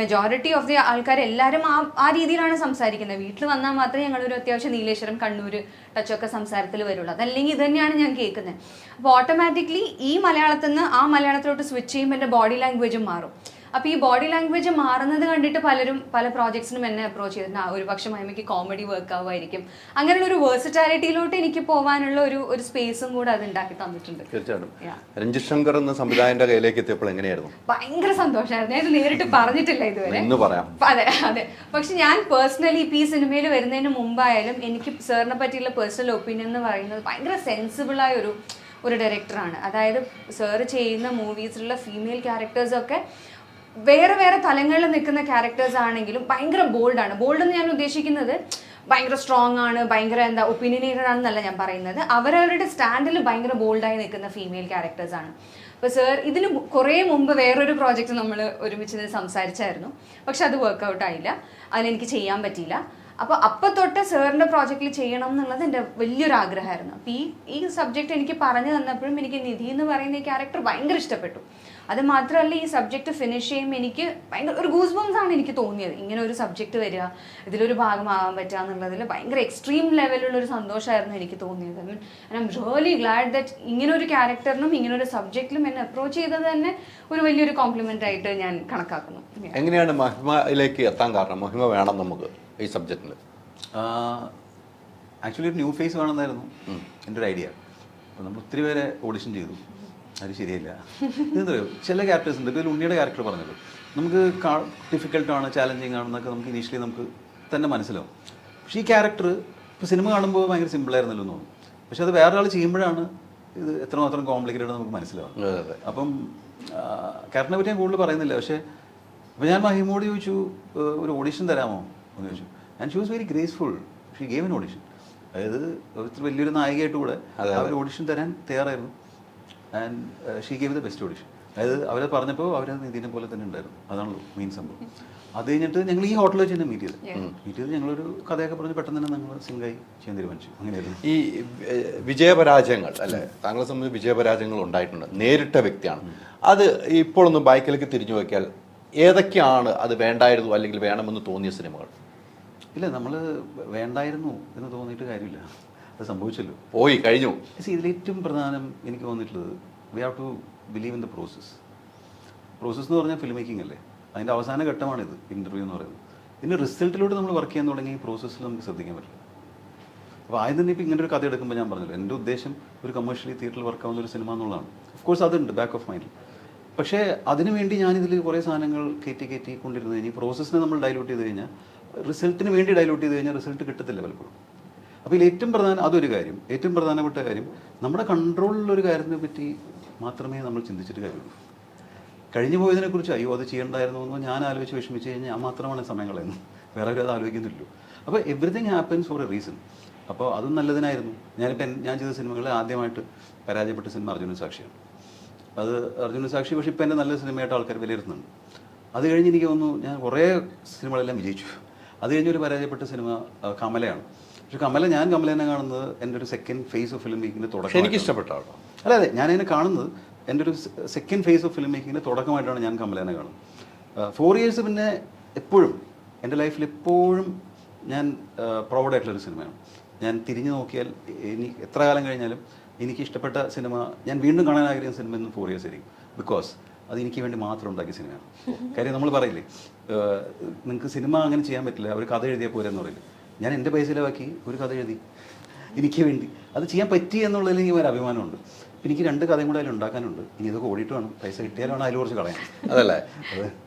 S3: മെജോറിറ്റി ഓഫ് ദി ആൾക്കാർ എല്ലാവരും ആ ആ രീതിയിലാണ് സംസാരിക്കുന്നത്. വീട്ടിൽ വന്നാൽ മാത്രമേ ഞങ്ങളൊരു അത്യാവശ്യം നീലേശ്വരം കണ്ണൂർ ടച്ചൊക്കെ സംസാരത്തിൽ വരുള്ളൂ. അതല്ലെങ്കിൽ ഇത് തന്നെയാണ് ഞാൻ കേൾക്കുന്നത്. അപ്പോൾ ഓട്ടോമാറ്റിക്കലി ഈ മലയാളത്തിൽ നിന്ന് ആ മലയാളത്തിലോട്ട് സ്വിച്ച് ചെയ്യുമ്പോൾ എന്റെ ബോഡി ലാംഗ്വേജും മാറും. അപ്പോൾ ഈ ബോഡി ലാംഗ്വേജ് മാറുന്നത് കണ്ടിട്ട് പലരും പല പ്രോജക്ട്സിനും എന്നെ അപ്രോച്ച് ചെയ്തിട്ടുണ്ട്. ആ, ഒരു പക്ഷെ മഹിമയ്ക്ക് കോമഡി വർക്ക് ആവുമായിരിക്കും. അങ്ങനെയുള്ള ഒരു വേഴ്സിറ്റാലിറ്റിയിലോട്ട് എനിക്ക് പോകാനുള്ള ഒരു ഒരു സ്പേസും കൂടെ അത് ഉണ്ടാക്കി തന്നിട്ടുണ്ട്.
S2: തീർച്ചയായിട്ടും. രഞ്ജിത് ശങ്കർ എന്ന സംവിധായകന്റെ കയ്യിലേക്ക് എത്തിയപ്പോൾ എങ്ങനെയായിരുന്നു?
S3: ഭയങ്കര സന്തോഷമായിരുന്നു ഞാൻ ഇത് നേരിട്ട് പറഞ്ഞിട്ടില്ല ഇതുവരെ.
S2: പറയാം.
S3: അതെ അതെ. പക്ഷെ ഞാൻ പേഴ്സണലി ഇപ്പം ഈ സിനിമയിൽ വരുന്നതിന് മുമ്പായാലും എനിക്ക് സാറിനെ പറ്റിയുള്ള പേഴ്സണൽ ഒപ്പീനിയൻ എന്ന് പറയുന്നത് ഭയങ്കര സെൻസിബിൾ ആയ ഒരു ഒരു ഡയറക്ടറാണ് അതായത് സാറ് ചെയ്യുന്ന മൂവീസിലുള്ള ഫീമെയിൽ ക്യാരക്ടേഴ്സൊക്കെ വേറെ വേറെ തലങ്ങളിൽ നിൽക്കുന്ന ക്യാരക്ടേഴ്സ് ആണെങ്കിലും ഭയങ്കര ബോൾഡാണ് ബോൾഡ് എന്ന് ഞാൻ ഉദ്ദേശിക്കുന്നത് ഭയങ്കര സ്ട്രോങ് ആണ് ഭയങ്കര എന്താ ഒപ്പീനിയനേറ്റഡ് ആണെന്നല്ല ഞാൻ പറയുന്നത്. അവരവരുടെ സ്റ്റാൻഡിൽ ഭയങ്കര ബോൾഡായി നിൽക്കുന്ന ഫീമെയിൽ ക്യാരക്ടേഴ്സ് ആണ്. അപ്പോൾ സർ ഇതിന് കുറേ മുമ്പ് വേറൊരു പ്രോജക്റ്റ് നമ്മൾ ഒരുമിച്ച് നിന്ന് സംസാരിച്ചായിരുന്നു. പക്ഷെ അത് വർക്കൗട്ട് ആയില്ല. അതിലെനിക്ക് ചെയ്യാൻ പറ്റിയില്ല. അപ്പോൾ അപ്പം തൊട്ട് സാറിന്റെ പ്രോജക്റ്റിൽ ചെയ്യണം എന്നുള്ളത് എന്റെ വലിയൊരു ആഗ്രഹമായിരുന്നു. അപ്പോൾ ഈ ഈ സബ്ജക്റ്റ് എനിക്ക് പറഞ്ഞു തന്നപ്പോഴും എനിക്ക് നിധി എന്ന് പറയുന്ന ഈ ക്യാരക്ടർ ഭയങ്കര ഇഷ്ടപ്പെട്ടു. അത് മാത്രമല്ല ഈ സബ്ജക്റ്റ് ഫിനിഷ് ചെയ്യുമ്പോൾ എനിക്ക് ഭയങ്കര ഒരു ഗൂസ് ബംസ് ആണ് എനിക്ക് തോന്നിയത്. ഇങ്ങനെ ഒരു സബ്ജക്റ്റ് വരിക ഇതിലൊരു ഭാഗമാകാൻ പറ്റുക എന്നുള്ളതിൽ ഭയങ്കര എക്സ്ട്രീം ലെവലുള്ള ഒരു സന്തോഷമായിരുന്നു എനിക്ക് തോന്നിയത്. I mean I'm really glad that ഇങ്ങനെ ഒരു ക്യാരക്ടറിനും ഇങ്ങനെ ഒരു സബ്ജക്റ്റിലും എന്നെ അപ്രോച്ച് ചെയ്തത് തന്നെ ഒരു വലിയൊരു കോംപ്ലിമെന്റ് ആയിട്ട് ഞാൻ കണക്കാക്കുന്നു.
S2: എങ്ങനെയാണ് മഹിമയിലേക്ക് എത്താൻ കാരണം? മഹിമ വേണം നമുക്ക് ഈ സബ്ജക്റ്റിൽ
S1: ആക്ച്വലി ഒരു ന്യൂ ഫേസ് വേണമെന്നായിരുന്നു എന്റെ ഒരു ഐഡിയ അപ്പോൾ നമ്മൾ ഒത്തിരി പേരെ ഓഡിഷൻ ചെയ്തു. അത് ശരിയല്ല. ഇതെന്താ ചില ക്യാരക്ടേഴ്സ് ഉണ്ട്. ഇപ്പോൾ ഉണ്ണിയുടെ ക്യാരക്ടർ പറഞ്ഞല്ലോ. നമുക്ക് ഡിഫിക്കൽട്ടാണ് ചാലഞ്ചിങ് ആണെന്നൊക്കെ നമുക്ക് ഇനീഷ്യലി നമുക്ക് തന്നെ മനസ്സിലാവും. പക്ഷേ ഈ ക്യാരക്ടർ ഇപ്പോൾ സിനിമ കാണുമ്പോൾ ഭയങ്കര സിമ്പിളായിരുന്നല്ലോ എന്ന് തോന്നും പക്ഷെ അത് വേറൊരാൾ ചെയ്യുമ്പോഴാണ് ഇത് എത്രമാത്രം കോംപ്ലിക്കേറ്റഡ് നമുക്ക് മനസ്സിലാവും. അപ്പം ക്യാരക്ടറിനെ പറ്റി ഞാൻ കൂടുതൽ പറയുന്നില്ല. പക്ഷേ അപ്പോൾ ഞാൻ മഹിമോട് ചോദിച്ചു ഒരു ഓഡിഷൻ തരാമോ എന്ന് ചോദിച്ചു. And she was very graceful she gave an audition അതായത് ഒരു വലിയൊരു നായികയായിട്ട് കൂടെ. അവർ ഓഡിഷൻ തരാൻ തയ്യാറായിരുന്നു. And she gave the best audition അതായത് അവരെ പറഞ്ഞപ്പോൾ അവർ നിതിനെ പോലെ തന്നെ ഉണ്ടായിരുന്നു. അതാണല്ലോ മെയിൻ സംഭവം. അത് കഴിഞ്ഞിട്ട് ഞങ്ങൾ ഈ ഹോട്ടലിൽ വെച്ച് തന്നെ മീറ്റ് ചെയ്ത്. മീറ്റ് ചെയ്ത് ഞങ്ങളൊരു കഥയൊക്കെ പറഞ്ഞ് പെട്ടെന്ന് തന്നെ ഞങ്ങൾ സിംഗായി ചെയ്യാൻ തീരുമാനിച്ചു. അങ്ങനെയായിരുന്നു.
S2: ഈ വിജയപരാജയങ്ങൾ അല്ലെ? താങ്കളെ സംബന്ധിച്ച് വിജയപരാജയങ്ങൾ ഉണ്ടായിട്ടുണ്ട്. നേരിട്ട വ്യക്തിയാണ്. അത് ഇപ്പോഴൊന്ന് ബൈക്കിലേക്ക് തിരിഞ്ഞു നോക്കിയാൽ ഏതൊക്കെയാണ് അത് വേണ്ടായിരുന്നു അല്ലെങ്കിൽ വേണമെന്ന് തോന്നിയ സിനിമകൾ?
S1: ഇല്ല നമ്മൾ വേണ്ടായിരുന്നു എന്ന് തോന്നിയിട്ട് കാര്യമില്ല. അത് സംഭവിച്ചല്ലോ.
S2: പോയി കഴിഞ്ഞു.
S1: ഇതിലേറ്റവും പ്രധാനം എനിക്ക് തോന്നിയിട്ടുള്ളത് we have to believe in the process process എന്ന് പറഞ്ഞാൽ ഫിലിം മേക്കിംഗ് അല്ലേ? അതിന്റെ അവസാന ഘട്ടമാണിത് ഇന്റർവ്യൂ എന്ന് പറയുന്നത്. ഇതിന്റെ റിസൾട്ടിലൂടെ നമ്മൾ വർക്ക് ചെയ്യാൻ തുടങ്ങി ഈ പ്രോസസ്സിൽ നമുക്ക് ശ്രദ്ധിക്കാൻ പറ്റില്ല. അപ്പോൾ ആദ്യം തന്നെ ഇപ്പോൾ ഇങ്ങനെ ഒരു കഥ എടുക്കുമ്പോൾ ഞാൻ പറഞ്ഞല്ലോ എന്റെ ഉദ്ദേശം ഒരു കമേഴ്ഷ്യലി തിയേറ്ററിൽ വർക്ക് ആവുന്ന ഒരു സിനിമ എന്നുള്ളതാണ്. ഓഫ് കോഴ്സ് അതുണ്ട് ബാക്ക് ഓഫ് മൈൻഡിൽ പക്ഷേ അതിനുവേണ്ടി ഞാനിതിൽ കുറേ സാധനങ്ങൾ കയറ്റി കയറ്റി കൊണ്ടിരുന്നു കഴിഞ്ഞാൽ ഈ പ്രോസസ്സിനെ നമ്മൾ ഡൈലൂട്ട് ചെയ്ത് കഴിഞ്ഞാൽ റിസൾട്ടിന് വേണ്ടി ഡൈലൂട്ട് ചെയ്ത് കഴിഞ്ഞാൽ റിസൾട്ട് കിട്ടത്തില്ല പലപ്പോഴും. അപ്പോൾ ഏറ്റവും പ്രധാന അതൊരു കാര്യം. ഏറ്റവും പ്രധാനപ്പെട്ട കാര്യം നമ്മുടെ കൺട്രോളിലൊരു കാര്യത്തിനെ പറ്റി മാത്രമേ നമ്മൾ ചിന്തിച്ചിട്ട് കാര്യമുള്ളൂ. കഴിഞ്ഞു പോയതിനെക്കുറിച്ച് അയ്യോ അത് ചെയ്യണ്ടായിരുന്നു എന്ന് ഞാൻ ആലോചിച്ച് വിഷമിച്ച് കഴിഞ്ഞാൽ ഞാൻ മാത്രമാണ് സമയം കളയുന്നത്. വേറെ അവരത് ആലോചിക്കുന്നില്ലല്ലോ. അപ്പോൾ everything happens for a reason അപ്പോൾ അതും നല്ലതിനായിരുന്നു. ഞാനിപ്പോൾ ഞാൻ ചെയ്ത സിനിമകളിൽ ആദ്യമായിട്ട് പരാജയപ്പെട്ട സിനിമ അർജുന സാക്ഷിയാണ്. അത് അർജുന സാക്ഷി പക്ഷേ ഇപ്പം എന്റെ നല്ല സിനിമയായിട്ട് ആൾക്കാർ വിലയിരുത്തുന്നുണ്ട്. അത് കഴിഞ്ഞ് എനിക്ക് തോന്നുന്നു ഞാൻ കുറേ സിനിമകളെല്ലാം വിജയിച്ചു. അത് കഴിഞ്ഞ് ഒരു പരാജയപ്പെട്ട സിനിമ കമലയാണ്. പക്ഷെ കമല ഞാൻ കമലേനെ കാണുന്നത് എന്റെ ഒരു സെക്കൻഡ് ഫേസ് ഓഫ് ഫിലിം മേക്കിങ്ങിന്റെ
S2: തുടക്കം എനിക്ക്
S1: ഇഷ്ടപ്പെട്ടാണ്
S2: ഇഷ്ടപ്പെട്ട
S1: അല്ല അതെ ഞാൻ അതിനെ കാണുന്നത് എന്റെ ഒരു സെക്കൻഡ് ഫേസ് ഓഫ് ഫിലിം മേക്കിങ്ങിന്റെ തുടക്കമായിട്ടാണ് ഞാൻ കമലേനെ കാണുന്നത്. ഫോർ ഇയേഴ്സ് പിന്നെ എപ്പോഴും എന്റെ ലൈഫിൽ എപ്പോഴും ഞാൻ പ്രൗഡായിട്ടുള്ളൊരു സിനിമയാണ് ഞാൻ തിരിഞ്ഞു നോക്കിയാൽ ഇനി എത്ര കാലം കഴിഞ്ഞാലും എനിക്ക് ഇഷ്ടപ്പെട്ട സിനിമ ഞാൻ വീണ്ടും കാണാൻ ആഗ്രഹിക്കുന്ന സിനിമ എന്ന് ഫോർ ഇയേഴ്സ് ആയിരിക്കും. ബിക്കോസ് അത് എനിക്ക് വേണ്ടി മാത്രം ഉണ്ടാക്കിയ സിനിമയാണ് കാര്യം നമ്മൾ പറയില്ലേ നിങ്ങൾക്ക് സിനിമ അങ്ങനെ ചെയ്യാൻ പറ്റില്ല ഒരു കഥ എഴുതിയാൽ പോരെന്ന് പറയില്ല? ഞാൻ എന്റെ പൈസ ചിലവാക്കി ഒരു കഥ എഴുതി. എനിക്ക് വേണ്ടി. അത് ചെയ്യാൻ പറ്റി എന്നുള്ളതിൽ എനിക്ക് ഒരു അഭിമാനമുണ്ട്. പിന്നെ എനിക്ക് രണ്ട് കഥയും കൂടെ അതിൽ ഉണ്ടാക്കാനുണ്ട്. ഇനി ഇതൊക്കെ ഓടിയിട്ട് വേണം. പൈസ കിട്ടിയാലാണ് അതിൽ കുറച്ച് കളയാൻ.
S2: അതല്ലേ?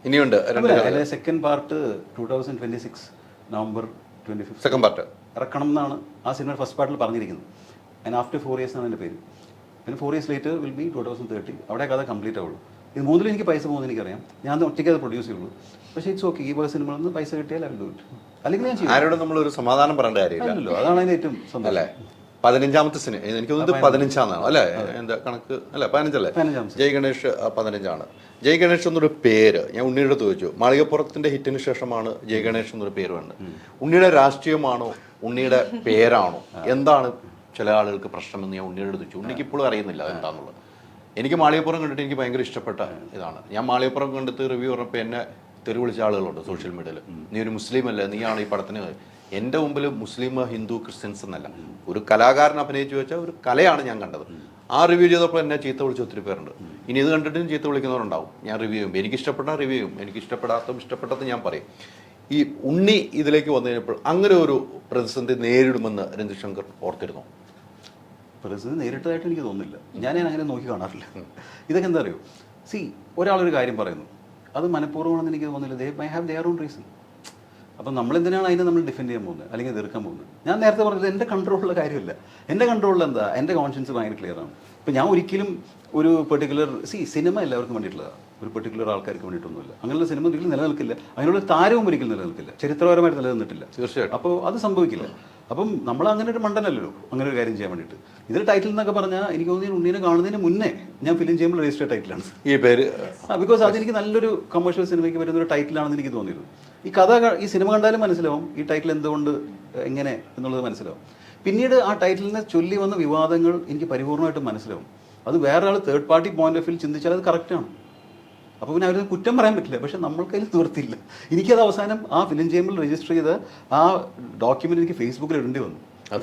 S2: ഇനിയുണ്ട്
S1: അതിലെ second part two thousand twenty six November twenty fifth
S2: second part
S1: ഇറക്കണം എന്നാണ് ആ സിനിമ ഫസ്റ്റ് പാർട്ടിൽ പറഞ്ഞിരിക്കുന്നത്. അതിന് ആഫ്റ്റർ ഫോർ ഇയേഴ്സ് ആണ് എന്റെ പേര്. പിന്നെ four years late will be two thousand thirty അവിടെ കഥ കംപ്ലീറ്റ് ആവുള്ളൂ. ഇത് മൂന്നിലും എനിക്ക് പൈസ പോകുന്നത് എനിക്കറിയാം. ഞാൻ ഒറ്റയ്ക്ക് അത് പ്രൊഡ്യൂസ് ചെയ്യുള്ളൂ. പക്ഷേ ഇറ്റ്സ് ഓക്കെ ഈ പോലെ സിനിമകളിൽ നിന്ന് പൈസ കിട്ടിയാൽ അല്ലെങ്കിൽ ഞാൻ ചെയ്യും.
S2: ആരോടും ഒരു സമാധാനം പറയേണ്ട
S1: കാര്യമില്ലല്ലോ അതാണ് അതിന്റെ ഏറ്റവും
S2: അല്ലേ? പതിനഞ്ചാമത്തെ സിനിമ എനിക്ക് തോന്നുന്നത് പതിനഞ്ചാന്നാണ് അല്ലേ? എന്താ കണക്ക്? അല്ല പതിനഞ്ചല്ലേ. ജയ് ഗണേഷ് പതിനഞ്ചാണ്. ജയ് ഗണേഷ് എന്നൊരു പേര് ഞാൻ ഉണ്ണിയുടെ ചോദിച്ചു. മാളികപ്പുറത്തിന്റെ ഹിറ്റിന് ശേഷമാണ് ജയ് ഗണേഷ് എന്നൊരു പേര് വന്നത്. ഉണ്ണിയുടെ രാഷ്ട്രീയമാണോ ഉണ്ണിയുടെ <laughs> പേരാണോ? എന്താണ് ചില ആളുകൾക്ക് പ്രശ്നമെന്ന് ഞാൻ ഉണ്ണിയുടെ ചോദിച്ചു. ഉണ്ണിക്ക് ഇപ്പോഴും അറിയുന്നില്ല അതെന്താന്നുള്ളത്. എനിക്ക് മാളികപ്പുറം കണ്ടിട്ട് എനിക്ക് ഭയങ്കര ഇഷ്ടപ്പെട്ട ഇതാണ്. ഞാൻ മാളികപ്പുറം കണ്ടിട്ട് റിവ്യൂ പറഞ്ഞപ്പോൾ എന്നെ തെറി വിളിച്ച ആളുകളുണ്ട് സോഷ്യൽ മീഡിയയിൽ നീ ഒരു മുസ്ലിം അല്ലേ? നീയാണ് ഈ പടത്തിന് എന്റെ മുമ്പിൽ മുസ്ലിം ഹിന്ദു ക്രിസ്ത്യൻസ് എന്നല്ല. ഒരു കലാകാരൻ അഭിനയിച്ചു വെച്ചാൽ ഒരു കലയാണ് ഞാൻ കണ്ടത്. ആ റിവ്യൂ ചെയ്തപ്പോൾ എന്നെ ചീത്ത വിളിച്ച ഒത്തിരി പേരുണ്ട്. ഇനി ഇത് കണ്ടിട്ടും ചീത്ത വിളിക്കുന്നവരുണ്ടാവും. ഞാൻ റിവ്യൂ ചെയ്യും. എനിക്ക് ഇഷ്ടപ്പെട്ട റിവ്യൂ ചെയ്യും. എനിക്ക് ഇഷ്ടപ്പെടാത്തതും ഇഷ്ടപ്പെട്ടത് ഞാൻ പറയും. ഈ ഉണ്ണി ഇതിലേക്ക് വന്നു കഴിഞ്ഞപ്പോൾ അങ്ങനെ ഒരു പ്രതിസന്ധി നേരിടുമെന്ന് രഞ്ജിത് ശങ്കർ ഓർത്തിരുന്നു.
S1: പ്രതിസന്ധി നേരിട്ടതായിട്ട് എനിക്ക് തോന്നുന്നില്ല. ഞാൻ ഞാൻ അങ്ങനെ നോക്കി കാണാറില്ല. ഇതൊക്കെ എന്താ അറിയോ? സി ഒരാളൊരു കാര്യം പറയുന്നു. അത് മനഃപൂർവമാണെന്ന് എനിക്ക് തോന്നുന്നില്ല. They I have their own reason അപ്പം നമ്മൾ എന്തിനാണ് അതിനെ നമ്മൾ ഡിഫെൻഡ് ചെയ്യാൻ പോകുന്നത്? അല്ലെങ്കിൽ എതിർക്കാൻ പോകുന്നത്? ഞാൻ നേരത്തെ പറഞ്ഞത് എന്റെ കൺട്രോളിലുള്ള കാര്യമില്ല. എന്റെ കൺട്രോളിൽ എന്താ? എന്റെ കോൺഷ്യൻസ് ഭയങ്കര ക്ലിയറാണ് ഇപ്പം ഞാൻ ഒരിക്കലും ഒരു പെർട്ടിക്കുലർ സി സിനിമ എല്ലാവർക്കും വേണ്ടിയിട്ടുള്ളതാണ് ഒരു പെർട്ടിക്കുലർ ആൾക്കാർക്ക് വേണ്ടിയിട്ടൊന്നുമില്ല. അങ്ങനെയുള്ള സിനിമ ഒരിക്കലും നിലനിൽക്കില്ല. അതിനുള്ള താരവും ഒരിക്കലും നിലനിൽക്കില്ല. ചരിത്രപരമായിട്ട് നിലനിന്നിട്ടില്ല.
S2: തീർച്ചയായിട്ടും.
S1: അപ്പോൾ അത് സംഭവിക്കില്ല. അപ്പം നമ്മൾ അങ്ങനെ ഒരു മണ്ടനല്ലല്ലോ. അങ്ങനെ ഒരു കാര്യം ചെയ്യാൻ വേണ്ടിയിട്ട്. ഇതിൽ ടൈറ്റിൽ എന്നൊക്കെ പറഞ്ഞാൽ എനിക്ക് തോന്നുന്നു ഉണ്ണീനെ കാണുന്നതിന് മുന്നേ ഞാൻ ഫിലിം ചെയ്യുമ്പോൾ രജിസ്റ്റർ ടൈറ്റിലാണ്
S2: ഈ പേര്
S1: ബിക്കോസ് അതെനിക്ക് നല്ലൊരു കമേഴ്ഷ്യൽ സിനിമയ്ക്ക് വരുന്ന ഒരു ടൈറ്റിലാണെന്ന് എനിക്ക് തോന്നിയത് ഈ കഥ ഈ സിനിമ കണ്ടാലും മനസ്സിലാവും. ഈ ടൈറ്റിൽ എന്തുകൊണ്ട് എങ്ങനെ എന്നുള്ളത് മനസ്സിലാവും. പിന്നീട് ആ ടൈറ്റിലിനെ ചൊല്ലി വന്ന വിവാദങ്ങൾ എനിക്ക് പരിപൂർണമായിട്ടും മനസ്സിലാവും. അത് വേറൊരാൾ third party point of view ചിന്തിച്ചാൽ അത് കറക്റ്റാണ് അപ്പോൾ പിന്നെ അവരത് കുറ്റം പറയാൻ പറ്റില്ല. പക്ഷെ നമ്മൾക്കതിൽ നിവർത്തിയില്ല എനിക്കത് അവസാനം ആ ഫിലിം ചേമ്പിൽ രജിസ്റ്റർ ചെയ്ത് ആ ഡോക്യുമെന്റ് എനിക്ക് ഫേസ്ബുക്കിൽ ഇടേണ്ടി വന്നു.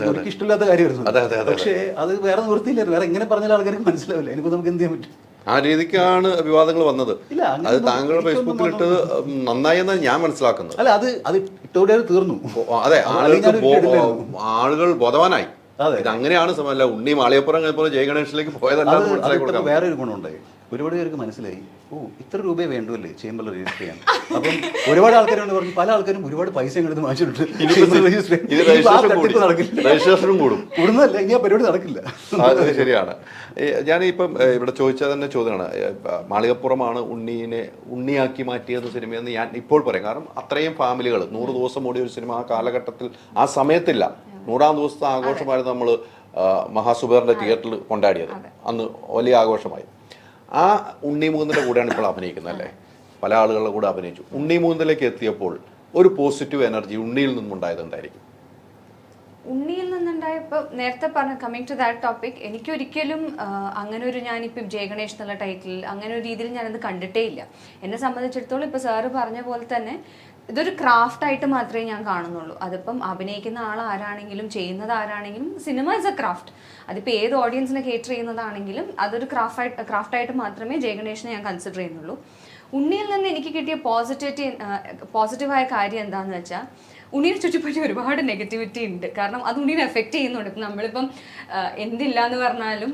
S1: എനിക്ക് ഇഷ്ടമില്ലാത്ത കാര്യമായിരുന്നു പക്ഷേ അത് വേറെ നിവർത്തിയില്ലായിരുന്നു വേറെ എങ്ങനെ പറഞ്ഞ ആൾക്കാർക്ക് മനസ്സിലാവില്ല. എനിക്ക് നമുക്ക് എന്ത് ചെയ്യാൻ പറ്റും?
S2: ആ രീതിക്കാണ് വിവാദങ്ങൾ വന്നത്. അത് താങ്കൾ ഫേസ്ബുക്കിൽ ഇട്ടത് നന്നായി എന്നാണ് ഞാൻ മനസ്സിലാക്കുന്നത്.
S1: അല്ല അത് അത് ഇട്ടോടെ തീർന്നു.
S2: അതെ ആളുകൾക്ക്. ആളുകൾ ബോധവാനായി. ഇത് അങ്ങനെയാണ് സമയം. അല്ല ഉണ്ണി മാളിയപ്പുറം പോലെ ജയ ഗണേഷിലേക്ക് പോയതല്ല
S1: വേറെ ഒരു ഗുണമുണ്ടായി ഒരുപാട് പേർക്ക് മനസ്സിലായി. ഓ ഇത്ര രൂപയെ വേണ്ടല്ലേ ചേമ്പൽ രജിസ്റ്റർ ചെയ്യാൻ. അപ്പം ഒരുപാട് ആൾക്കാരാണ് പറഞ്ഞു പല ആൾക്കാരും ഒരുപാട് പൈസ എടുത്ത് വാങ്ങിച്ചിട്ടുണ്ട്. നടക്കില്ല.
S2: കൂടും.
S1: ഇനി ആ പരിപാടി നടക്കില്ല.
S2: അത് ശരിയാണ്. ഞാൻ ഞാനിപ്പം ഇവിടെ ചോദിച്ചാൽ തന്നെ ചോദ്യമാണ്. മാളികപ്പുറമാണ് ഉണ്ണീനെ ഉണ്ണിയാക്കി മാറ്റിയത് സിനിമയെന്ന് ഞാൻ ഇപ്പോൾ പറയാം. കാരണം അത്രയും ഫാമിലികൾ നൂറ് ദിവസം ഓടിയ ഒരു സിനിമ ആ കാലഘട്ടത്തിൽ ആ സമയത്തില്ല. നൂറാം ദിവസത്തെ ആഘോഷമായിരുന്നു നമ്മൾ മഹാസുബേറിന്റെ തിയേറ്ററിൽ കൊണ്ടാടിയത്. അന്ന് വലിയ ആഘോഷമായി. ആ ഉണ്ണി മൂന്നിന്റെ കൂടെയാണ് ഇപ്പോൾ അഭിനയിക്കുന്നത് അല്ലേ? പല ആളുകളുടെ കൂടെ അഭിനയിച്ചു. ഉണ്ണി മൂന്നിലേക്ക് എത്തിയപ്പോൾ ഒരു പോസിറ്റീവ് എനർജി ഉണ്ണിയിൽ നിന്നുണ്ടായത് എന്തായിരിക്കും?
S3: ഉണ്ണിയിൽ നിന്നുണ്ടായ നേരത്തെ പറഞ്ഞ കമ്മിങ് ടു ദാറ്റ് ടോപ്പിക് എനിക്കൊരിക്കലും അങ്ങനെ ഒരു ഞാനിപ്പം ജയഗണേഷ് എന്നുള്ള ടൈറ്റിൽ അങ്ങനെ ഒരു രീതിയിൽ ഞാനത് കണ്ടിട്ടേ ഇല്ല. എന്നെ സംബന്ധിച്ചിടത്തോളം ഇപ്പോൾ സാറ് പറഞ്ഞ പോലെ തന്നെ ഇതൊരു ക്രാഫ്റ്റ് ആയിട്ട് മാത്രമേ ഞാൻ കാണുന്നുള്ളൂ. അതിപ്പം അഭിനയിക്കുന്ന ആൾ ആരാണെങ്കിലും ചെയ്യുന്നത് ആരാണെങ്കിലും സിനിമ ഇസ് എ ക്രാഫ്റ്റ് അതിപ്പോൾ ഏത് ഓഡിയൻസിനെ കേറ്റർ ചെയ്യുന്നതാണെങ്കിലും അതൊരു ക്രാഫ്റ്റ് ആയിട്ട് മാത്രമേ ജയഗണേഷിനെ ഞാൻ കൺസിഡർ ചെയ്യുന്നുള്ളൂ. ഉണ്ണിയിൽ നിന്ന് എനിക്ക് കിട്ടിയ പോസിറ്റിവിറ്റി പോസിറ്റീവായ കാര്യം എന്താണെന്ന് വെച്ചാൽ ഉണ്ണിയെ ചുറ്റിപ്പറ്റി ഒരുപാട് നെഗറ്റിവിറ്റി ഉണ്ട്. കാരണം അത് ഉണ്ണീനെ എഫക്റ്റ് ചെയ്യുന്നുണ്ട്. ഇപ്പം നമ്മളിപ്പം എന്തില്ല എന്ന് പറഞ്ഞാലും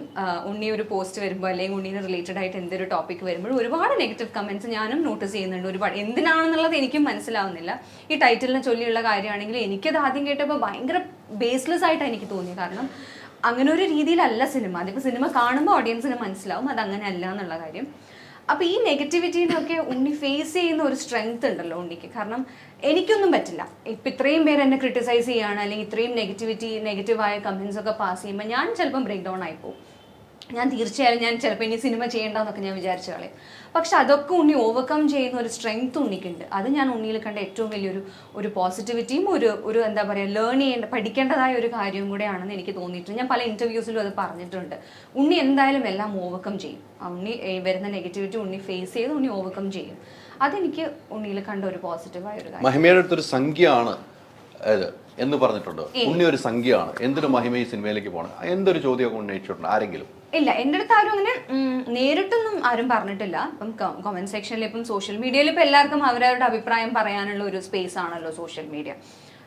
S3: ഉണ്ണി ഒരു പോസ്റ്റ് വരുമ്പോൾ അല്ലെങ്കിൽ ഉണ്ണീനെ റിലേറ്റഡ് ആയിട്ട് എന്തൊരു ടോപ്പിക് വരുമ്പോൾ ഒരുപാട് നെഗറ്റീവ് കമന്റ്സ് ഞാനും നോട്ടീസ് ചെയ്യുന്നുണ്ട്. ഒരുപാട് എന്തിനാണെന്നുള്ളത് എനിക്കും മനസ്സിലാവുന്നില്ല. ഈ ടൈറ്റിലിനെ ചൊല്ലിയുള്ള കാര്യമാണെങ്കിൽ എനിക്കത് ആദ്യം കേട്ടപ്പോൾ ഭയങ്കര ബേസ്ലെസ് ആയിട്ടാണ് എനിക്ക് തോന്നിയത്. കാരണം അങ്ങനെ ഒരു രീതിയിലല്ല സിനിമ. അതിപ്പോൾ സിനിമ കാണുമ്പോൾ ഓഡിയൻസിന് മനസ്സിലാവും. അത് അങ്ങനെ അല്ല എന്നുള്ള കാര്യം. അപ്പൊ ഈ നെഗറ്റിവിറ്റീനൊക്കെ ഉണ്ണി ഫേസ് ചെയ്യുന്ന ഒരു സ്ട്രെങ്ത് ഉണ്ടല്ലോ ഉണ്ണിക്ക്. കാരണം എനിക്കൊന്നും പറ്റില്ല. ഇപ്പൊ ഇത്രയും പേര് എന്നെ ക്രിട്ടിസൈസ് ചെയ്യാണ് അല്ലെങ്കിൽ ഇത്രയും നെഗറ്റിവിറ്റി നെഗറ്റീവായ കമന്റ്സ് ഒക്കെ പാസ് ചെയ്യുമ്പോൾ ഞാൻ ചിലപ്പം ബ്രേക്ക് ഡൗൺ ആയി പോകും. ഞാൻ തീർച്ചയായും ഞാൻ ചിലപ്പോൾ ഇനി സിനിമ ചെയ്യേണ്ടെന്നൊക്കെ ഞാൻ വിചാരിച്ച കളയും. പക്ഷെ അതൊക്കെ ഉണ്ണി ഓവർകം ചെയ്യുന്ന ഒരു സ്ട്രെങ്ത് ഉണ്ണിക്കുണ്ട്. അത് ഞാൻ ഉണ്ണിയിൽ കണ്ട ഏറ്റവും വലിയൊരു ഒരു പോസിറ്റിവിറ്റിയും ഒരു ഒരു എന്താ പറയുക ലേൺ ചെയ്യേണ്ട പഠിക്കേണ്ടതായ ഒരു കാര്യവും കൂടെയാണെന്ന് എനിക്ക് തോന്നിയിട്ടുണ്ട്. ഞാൻ പല ഇന്റർവ്യൂസിലും അത് പറഞ്ഞിട്ടുണ്ട്. ഉണ്ണി എന്തായാലും എല്ലാം ഓവർകം ചെയ്യും. ഉണ്ണി വരുന്ന നെഗറ്റിവിറ്റി ഉണ്ണി ഫേസ് ചെയ്ത് ഉണ്ണി ഓവർകം ചെയ്യും. അതെനിക്ക് ഉണ്ണിയിൽ കണ്ട ഒരു പോസിറ്റീവായ ഒരു കാര്യം.
S2: മഹിമയുടെ അടുത്തൊരു സംഖ്യയാണ് എന്ന് പറഞ്ഞിട്ടുണ്ട്. ഉണ്ണി ഒരു സംഖ്യയാണ്. എന്തൊരു മഹിമ ഈ സിനിമയിലേക്ക് പോകണം എന്തൊരു ചോദ്യമൊക്കെ ഉന്നയിച്ചിട്ടുണ്ട് ആരെങ്കിലും?
S3: ഇല്ല എന്റെ അടുത്ത് ആരും അങ്ങനെ നേരിട്ടൊന്നും ആരും പറഞ്ഞിട്ടില്ല. ഇപ്പം കമന്റ് സെക്ഷനിൽ ഇപ്പം സോഷ്യൽ മീഡിയയിൽ ഇപ്പം എല്ലാവർക്കും അവരവരുടെ അഭിപ്രായം പറയാനുള്ള ഒരു സ്പേസ് ആണല്ലോ സോഷ്യൽ മീഡിയ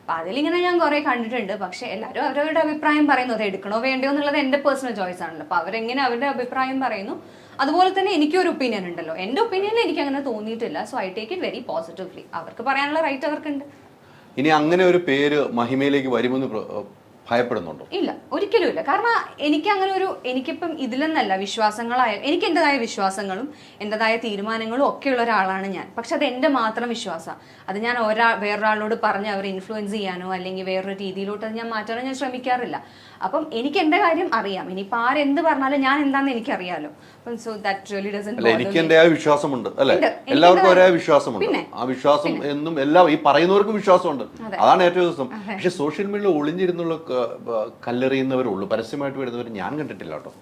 S3: അപ്പം അതിലിങ്ങനെ ഞാൻ കുറേ കണ്ടിട്ടുണ്ട്. പക്ഷേ എല്ലാവരും അവരവരുടെ അഭിപ്രായം പറയുന്നു. അത് എടുക്കണോ വേണ്ടയോ എന്നുള്ളത് എന്റെ പേഴ്സണൽ ചോയ്സ് ആണല്ലോ. അപ്പോൾ അവരെങ്ങനെ അവരുടെ അഭിപ്രായം പറയുന്നു? അതുപോലെ തന്നെ എനിക്കൊരു ഒപ്പീനിയൻ ഉണ്ടല്ലോ. എന്റെ ഒപ്പീനിയനിൽ എനിക്ക് അങ്ങനെ തോന്നിയിട്ടില്ല. So I take it very positively അവർക്ക് പറയാനുള്ള റൈറ്റ് അവർക്കുണ്ട്
S2: ഇനി അങ്ങനെ ഒരു പേര് മഹിമയിലേക്ക് വരുമെന്ന് ഭയപ്പെടുന്നുണ്ടോ?
S3: ഇല്ല ഒരിക്കലും ഇല്ല. കാരണം എനിക്ക് അങ്ങനെ ഒരു എനിക്കിപ്പം ഇതിലെന്നല്ല വിശ്വാസങ്ങളായ എനിക്ക് എന്റെതായ വിശ്വാസങ്ങളും എന്റെതായ തീരുമാനങ്ങളും ഒക്കെയുള്ള ഒരാളാണ് ഞാൻ. പക്ഷെ അത് എന്റെ മാത്രം വിശ്വാസം. അത് ഞാൻ ഒരാൾ വേറൊരാളോട് പറഞ്ഞ് അവരെ ഇൻഫ്ലുവൻസ് ചെയ്യാനോ അല്ലെങ്കിൽ വേറൊരു രീതിയിലോട്ട് അത് ഞാൻ മാറ്റാനോ ഞാൻ ശ്രമിക്കാറില്ല. അപ്പം എനിക്ക് എന്റെ കാര്യം അറിയാം. ഇനിയിപ്പോൾ ആരെന്ത് പറഞ്ഞാലും ഞാൻ എന്താണെന്ന് എനിക്കറിയാലോ. അപ്പം സോ ദാറ്റ് റിയലി ഡസൻ
S2: അല്ല എനിക്ക് എന്റെ ആ വിശ്വാസമുണ്ട്. അല്ലെ?
S3: ഉണ്ട്. എനിക്ക്
S2: എല്ലാവർക്കും ഒരേ
S3: എന്റേതായ-
S2: വിശ്വാസമുണ്ട് ആ വിശ്വാസം എന്നും എല്ലാ ഈ പറയുന്നവർക്കും വിശ്വാസമുണ്ട്. അതാണ് ഏറ്റവും ദിവസം പക്ഷെ സോഷ്യൽ മീഡിയയിൽ ഒളിഞ്ഞിരുന്നുള്ള കല്ലെറിയുന്നവരുള്ളൂ പരസ്യമായിട്ട് വരുന്നവർ ഞാൻ കണ്ടിട്ടില്ല കേട്ടോ.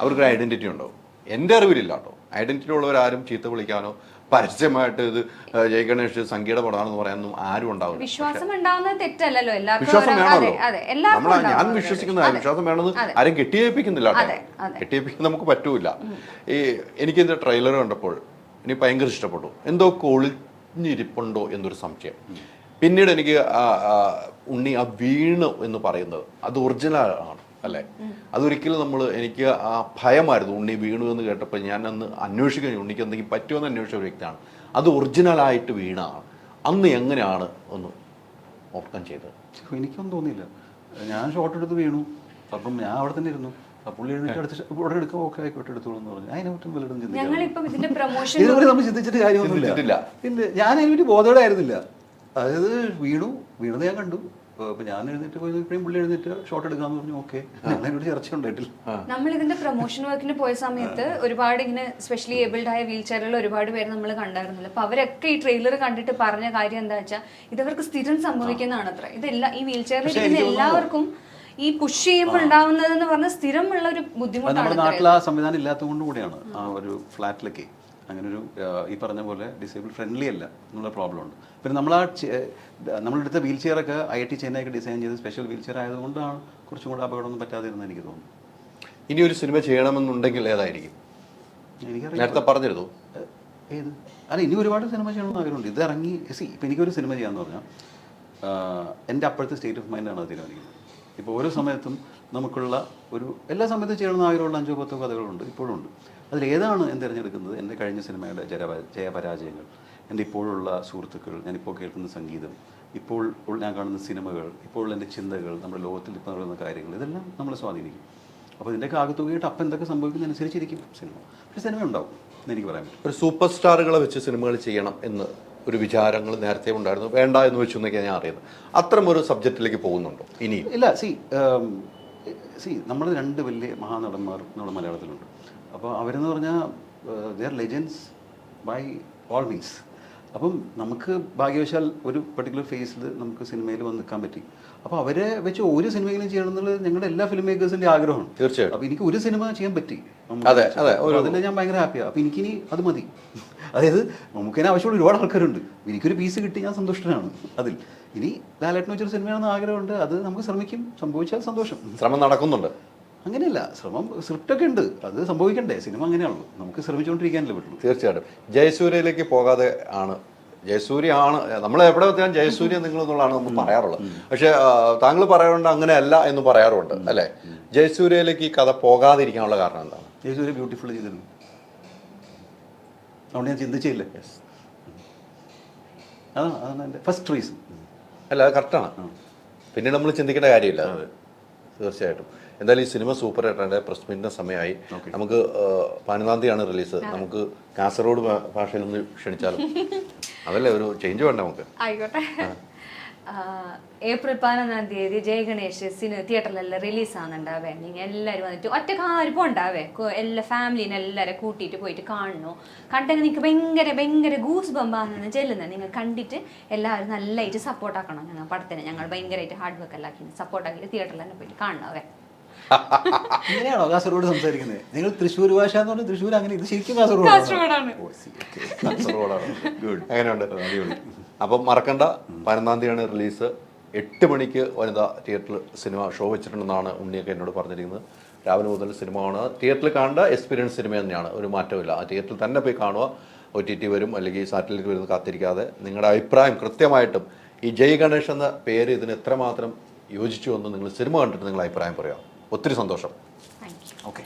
S2: അവർക്കൊരു ഐഡന്റിറ്റി ഉണ്ടാവും. എന്റെ അറിവിലില്ല കേട്ടോ. ഐഡന്റിറ്റി ഉള്ളവരാരും ചീത്ത വിളിക്കാനോ പരസ്യമായിട്ട് ഇത് ജയ ഗണേഷ് സംഗീത പടമാണെന്ന് പറയാനൊന്നും ആരും ഉണ്ടാവില്ല.
S3: വിശ്വാസം ഉണ്ടാവുന്നത് തെറ്റല്ലല്ലോ.
S2: വിശ്വാസം വേണമല്ലോ. നമ്മൾ ഞാൻ വിശ്വസിക്കുന്ന. വിശ്വാസം വേണമെന്ന് ആരും
S3: കെട്ടിയേപ്പിക്കുന്നില്ല
S2: കെട്ടിയേപ്പിക്കാൻ. നമുക്ക് പറ്റൂല. ഈ എനിക്ക് ഇതിന്റെ ട്രെയിലർ കണ്ടപ്പോൾ എനിക്ക് ഭയങ്കര ഇഷ്ടപ്പെട്ടു. എന്തോ കൊളിഞ്ഞിരിപ്പുണ്ടോ എന്നൊരു സംശയം. പിന്നീട് എനിക്ക് ഉണ്ണി ആ വീണ് എന്ന് പറയുന്നത് അത് ഒറിജിനൽ ആണ്. അല്ലേ? അതൊരിക്കലും നമ്മൾ എനിക്ക് ആ ഭയമായിരുന്നു ഉണ്ണി വീണു എന്ന് കേട്ടപ്പോൾ ഞാൻ അന്ന് അന്വേഷിക്കാൻ ഉണ്ണിക്ക് എന്തെങ്കിലും പറ്റുമെന്ന് അന്വേഷിച്ച ഒരു വ്യക്തിയാണ്. അത് ഒറിജിനലായിട്ട് വീണാണ്. അന്ന് എങ്ങനെയാണ് ഒന്ന് ഓർക്കാൻ ചെയ്തത്?
S1: എനിക്കൊന്നും തോന്നിയില്ല. ഞാൻ ഷോട്ട് എടുത്ത് വീണു. അപ്പം ഞാൻ അവിടെ തന്നെ ഇരുന്നു. പുള്ളി എഴുന്നേറ്റ് അടുത്ത് ഉടനെ എടുക്കാം ഓക്കെ ആയിക്കോട്ടെ എടുത്തോളൂ എന്ന് പറഞ്ഞു. അതിനെ പറ്റും വല്ലതും ചിന്തിക്കാൻ
S3: ഞങ്ങളിപ്പം ഇതിന്റെ <laughs> പ്രൊമോഷൻ
S1: ഇതുവരെ നമ്മൾ ചിന്തിച്ചിട്ട് കാര്യമൊന്നുമില്ല. ഇല്ല ഞാൻ അതിനുവേണ്ടി ആയിരുന്നില്ല അതായത് വീണു. വീണത് ഞാൻ കണ്ടു. അപ്പൊ ഞാൻ എഴുന്നേറ്റ് പോയി ഇപ്പോഴും പുള്ളി എഴുന്നേറ്റ് ഷോട്ട് എടുക്കാന്ന് പറഞ്ഞു ഓക്കെ ഞങ്ങൾ ചർച്ച ഉണ്ടായിട്ടില്ല
S3: നമ്മൾ ഇതിന്റെ പ്രൊമോഷൻ വർക്കിന് പോയ സമയത്ത് ഒരുപാട് ഇങ്ങനെ സ്പെഷ്യലി ഏബിൾഡ് ആയ വീൽ ചെയറിൽ ഒരുപാട് പേര് നമ്മൾ കണ്ടായിരുന്നല്ലോ അപ്പൊ അവരൊക്കെ ഈ ട്രെയിലർ കണ്ടിട്ട് പറഞ്ഞ കാര്യം എന്താ വെച്ചാൽ ഇതവർക്ക് സ്ഥിരം സംഭവിക്കുന്നതാണ് അത്ര ഇതെല്ലാം ഈ വീൽ ചെയറിൽ ഇരിക്കുന്ന എല്ലാവർക്കും ഈ പുഷ് ചെയ്യുമ്പോൾ ഉണ്ടാവുന്നത് എന്ന് പറഞ്ഞാൽ സ്ഥിരമുള്ള ഒരു
S1: ബുദ്ധിമുട്ടാണ് നമ്മുടെ നാട്ടിൽ ആ സംവിധാനം ഇല്ലാത്തത് കൊണ്ട് കൂടിയാണ് ആ ഒരു ഫ്ലാറ്റിലൊക്കെ അങ്ങനെ ഒരു ഈ പറഞ്ഞ പോലെ ഡിസേബിൾ ഫ്രണ്ട്ലി അല്ല എന്നുള്ള പ്രോബ്ലം ഉണ്ട്. പിന്നെ നമ്മൾ ആ നമ്മളെടുത്ത വീൽ ചെയറൊക്കെ ഐ ഐ ടി ചെന്നൈക്ക് ഡിസൈൻ ചെയ്ത് സ്പെഷ്യൽ വീൽ ചെയർ ആയതുകൊണ്ടാണ് കുറച്ചും കൂടെ അപകടമൊന്നും പറ്റാതിരുന്നത് എനിക്ക് തോന്നുന്നു
S2: ഇനി ഒരു സിനിമ ചെയ്യണമെന്നുണ്ടെങ്കിൽ ഏതായിരിക്കും? നേരത്തെ പറഞ്ഞിരുന്നു.
S1: ഏത്? അല്ല ഇനി ഒരുപാട് സിനിമ ചെയ്യണമെന്ന് ആഗ്രഹമുണ്ട്. ഇത് ഇറങ്ങി സി ഇപ്പം എനിക്കൊരു സിനിമ ചെയ്യാന്ന് പറഞ്ഞാൽ എന്റെ അപ്പോഴത്തെ സ്റ്റേറ്റ് ഓഫ് മൈൻഡാണ് അത് തീരുമാനിക്കുന്നത്. ഇപ്പോൾ ഓരോ സമയത്തും നമുക്കുള്ള ഒരു എല്ലാ സമയത്തും ചെയ്യണമെന്ന് ആഗ്രഹമുള്ള അഞ്ചോ പത്തോ കഥകളുണ്ട് ഇപ്പോഴും ഉണ്ട്. അതിൽ എന്ന് തിരഞ്ഞെടുക്കുന്നത് എന്റെ കഴിഞ്ഞ സിനിമയുടെ ജയപ ജയപരാജയങ്ങൾ. എന്റെ ഇപ്പോഴുള്ള സുഹൃത്തുക്കൾ ഞാനിപ്പോൾ കേൾക്കുന്ന സംഗീതം ഇപ്പോൾ ഞാൻ കാണുന്ന സിനിമകൾ ഇപ്പോൾ എന്റെ ചിന്തകൾ നമ്മുടെ ലോകത്തിൽ ഇപ്പോൾ നടക്കുന്ന കാര്യങ്ങൾ ഇതെല്ലാം നമ്മളെ സ്വാധീനിക്കും. അപ്പോൾ ഇതിന്റെയൊക്കെ ആകത്തുകയായിട്ട് അപ്പം എന്തൊക്കെ സംഭവിക്കുന്നതനുസരിച്ചിരിക്കും സിനിമ. പക്ഷേ സിനിമ ഉണ്ടാവും എന്ന് എനിക്ക് പറയാൻ പറ്റും.
S2: ഒരു സൂപ്പർ സ്റ്റാറുകളെ വെച്ച് സിനിമകൾ ചെയ്യണം എന്ന് ഒരു വിചാരങ്ങൾ നേരത്തെ ഉണ്ടായിരുന്നു. വേണ്ട എന്ന് വെച്ചു എന്നൊക്കെയാണ് ഞാൻ അറിയുന്നത്. അത്തരം ഒരു സബ്ജക്റ്റിലേക്ക് പോകുന്നുണ്ടോ? ഇനി
S1: ഇല്ല സി സി നമ്മൾ രണ്ട് വലിയ മഹാനടന്മാർ നമ്മുടെ മലയാളത്തിലുണ്ട്. അപ്പോൾ അവരെന്ന് പറഞ്ഞാൽ they are legends by all means അപ്പം നമുക്ക് ഭാഗ്യവശാൽ ഒരു പെർട്ടിക്കുലർ ഫേസിൽ നമുക്ക് സിനിമയിൽ വന്ന് നിൽക്കാൻ പറ്റി. അപ്പോൾ അവരെ വെച്ച് ഒരു സിനിമയിലും ചെയ്യണം എന്നുള്ളത് ഞങ്ങളുടെ എല്ലാ ഫിലിം മേക്കേഴ്സിന്റെ ആഗ്രഹമാണ്.
S2: തീർച്ചയായിട്ടും.
S1: അപ്പോൾ എനിക്ക് ഒരു സിനിമ ചെയ്യാൻ പറ്റി.
S2: അതെ, അതെ,
S1: അതിൽ ഞാൻ ഭയങ്കര ഹാപ്പിയാണ് അപ്പോൾ എനിക്കിനി അത് മതി. <laughs> അതായത് നമുക്കിനി ആവശ്യമുള്ള ഒരുപാട് ആൾക്കാരുണ്ട്. എനിക്കൊരു പീസ് കിട്ടി ഞാൻ സന്തുഷ്ടനാണ് അതിൽ. ഇനി ലാലേട്ടൻ വെച്ചൊരു സിനിമയാണെന്ന് ആഗ്രഹമുണ്ട്. അത് നമുക്ക് ശ്രമിക്കും. സംഭവിച്ചാൽ സന്തോഷം.
S2: ശ്രമം നടക്കുന്നുണ്ട്.
S1: അങ്ങനെയല്ല ശ്രമം സ്ക്രിപ്റ്റൊക്കെ ഉണ്ട്. അത് സംഭവിക്കണ്ടേ? സിനിമ അങ്ങനെയാണല്ലോ. നമുക്ക് ശ്രമിച്ചുകൊണ്ടിരിക്കാനല്ലേ പറ്റുള്ളൂ.
S2: തീർച്ചയായിട്ടും. ജയസൂര്യയിലേക്ക് പോകാതെ ആണ്. ജയസൂര്യ ആണ്. നമ്മൾ എവിടെ എത്തിയാൽ ജയസൂര്യ നിങ്ങൾ എന്നുള്ളതാണ് നമ്മൾ പറയാറുള്ളത്. പക്ഷെ താങ്കൾ പറയാറുണ്ട് അങ്ങനെയല്ല എന്ന് പറയാറുണ്ട് അല്ലേ? ജയസൂര്യയിലേക്ക് ഈ കഥ പോകാതിരിക്കാനുള്ള കാരണം എന്താണ്?
S1: ജയസൂര്യ ബ്യൂട്ടിഫുൾ ചെയ്തിരുന്നു. അതുകൊണ്ട് ഞാൻ ചിന്തിച്ചില്ല. അതാണ് അതാണ് എന്റെ ഫസ്റ്റ് റീസൺ
S2: അല്ല അത് കറക്റ്റാണ് പിന്നീട് നമ്മൾ ചിന്തിക്കേണ്ട കാര്യമില്ല. അത്. തീർച്ചയായിട്ടും. എന്തായാലും ഈ സിനിമ സൂപ്പർ ആയിട്ടുണ്ട്. പ്രസ് മീറ്റിന്റെ സമയമായി. നമുക്ക് പതിനൊന്നാം തീയതിയാണ് റിലീസ്. നമുക്ക് കാസർഗോഡ് ഭാഷയിൽ ഒന്ന് ക്ഷണിച്ചാലും? <laughs> അതല്ലേ ഒരു ചേഞ്ച് വേണ്ട നമുക്ക്?
S3: ആയിക്കോട്ടെ. ഏപ്രിൽ പതിനൊന്നാം തീയതി ജയഗണേഷ് സിനിമ തിയേറ്ററിലെല്ലാം റിലീസ് ആകുന്നുണ്ടാവേ നിങ്ങൾ എല്ലാവരും വന്നിട്ട് ഒറ്റക്കാരും പോണ്ടാവേ ഉണ്ടാവേ എല്ലാ ഫാമിലിനെ എല്ലാവരും കൂട്ടിയിട്ട് പോയിട്ട് കാണണു. കണ്ടെങ്കിൽ നിങ്ങൾക്ക് ഭയങ്കര ഭയങ്കര ഗൂസ് ബമ്പാന്ന് ചെല്ലുന്നത് നിങ്ങൾ കണ്ടിട്ട് എല്ലാവരും നല്ലതായിട്ട് സപ്പോർട്ട് ആക്കണം ഞങ്ങൾ പടത്തിന്. ഞങ്ങൾ ഭയങ്കരമായിട്ട് ഹാർഡ് വർക്ക് എല്ലാം ആക്കി സപ്പോർട്ട് ആക്കിയിട്ട് തിയേറ്ററിൽ തന്നെ പോയിട്ട് കാണണവേ
S1: ഇങ്ങനെയാണോ കാസർഗോഡ് സംസാരിക്കുന്നത് നിങ്ങൾ തൃശ്ശൂർ ഭാഷ എന്ന് പറഞ്ഞാൽ തൃശ്ശൂർ അങ്ങനെ ഇത് ശരിക്കും കാസർഗോഡ്
S3: കാസർഗോഡാണ്.
S2: കാസർഗോഡാണ്. എങ്ങനെയുണ്ട് <laughs> അപ്പം മറക്കണ്ട പതിനൊന്നാം തീയതിയാണ് റിലീസ്. എട്ട് മണിക്ക് വനിതാ തിയേറ്ററിൽ സിനിമ ഷോ വെച്ചിട്ടുണ്ടെന്നാണ് ഉണ്ണിയൊക്കെ എന്നോട് പറഞ്ഞിരിക്കുന്നത്. രാവിലെ മുതൽ സിനിമ കാണുക തിയേറ്ററിൽ കാണേണ്ട എക്സ്പീരിയൻസ് സിനിമ തന്നെയാണ്. ഒരു മാറ്റമില്ല ആ തിയേറ്ററിൽ തന്നെ പോയി കാണുക. ഒ ടി ടി വരും അല്ലെങ്കിൽ സാറ്റലൈറ്റ് വരുന്ന കാത്തിരിക്കാതെ. നിങ്ങളുടെ അഭിപ്രായം കൃത്യമായിട്ടും ഈ ജയ് ഗണേഷ് എന്ന പേര് ഇതിന് എത്രമാത്രം യോജിച്ചു എന്ന് നിങ്ങൾ സിനിമ കണ്ടിട്ട് നിങ്ങളുടെ അഭിപ്രായം പറയാം? ഒത്തിരി സന്തോഷം.
S1: ഓക്കെ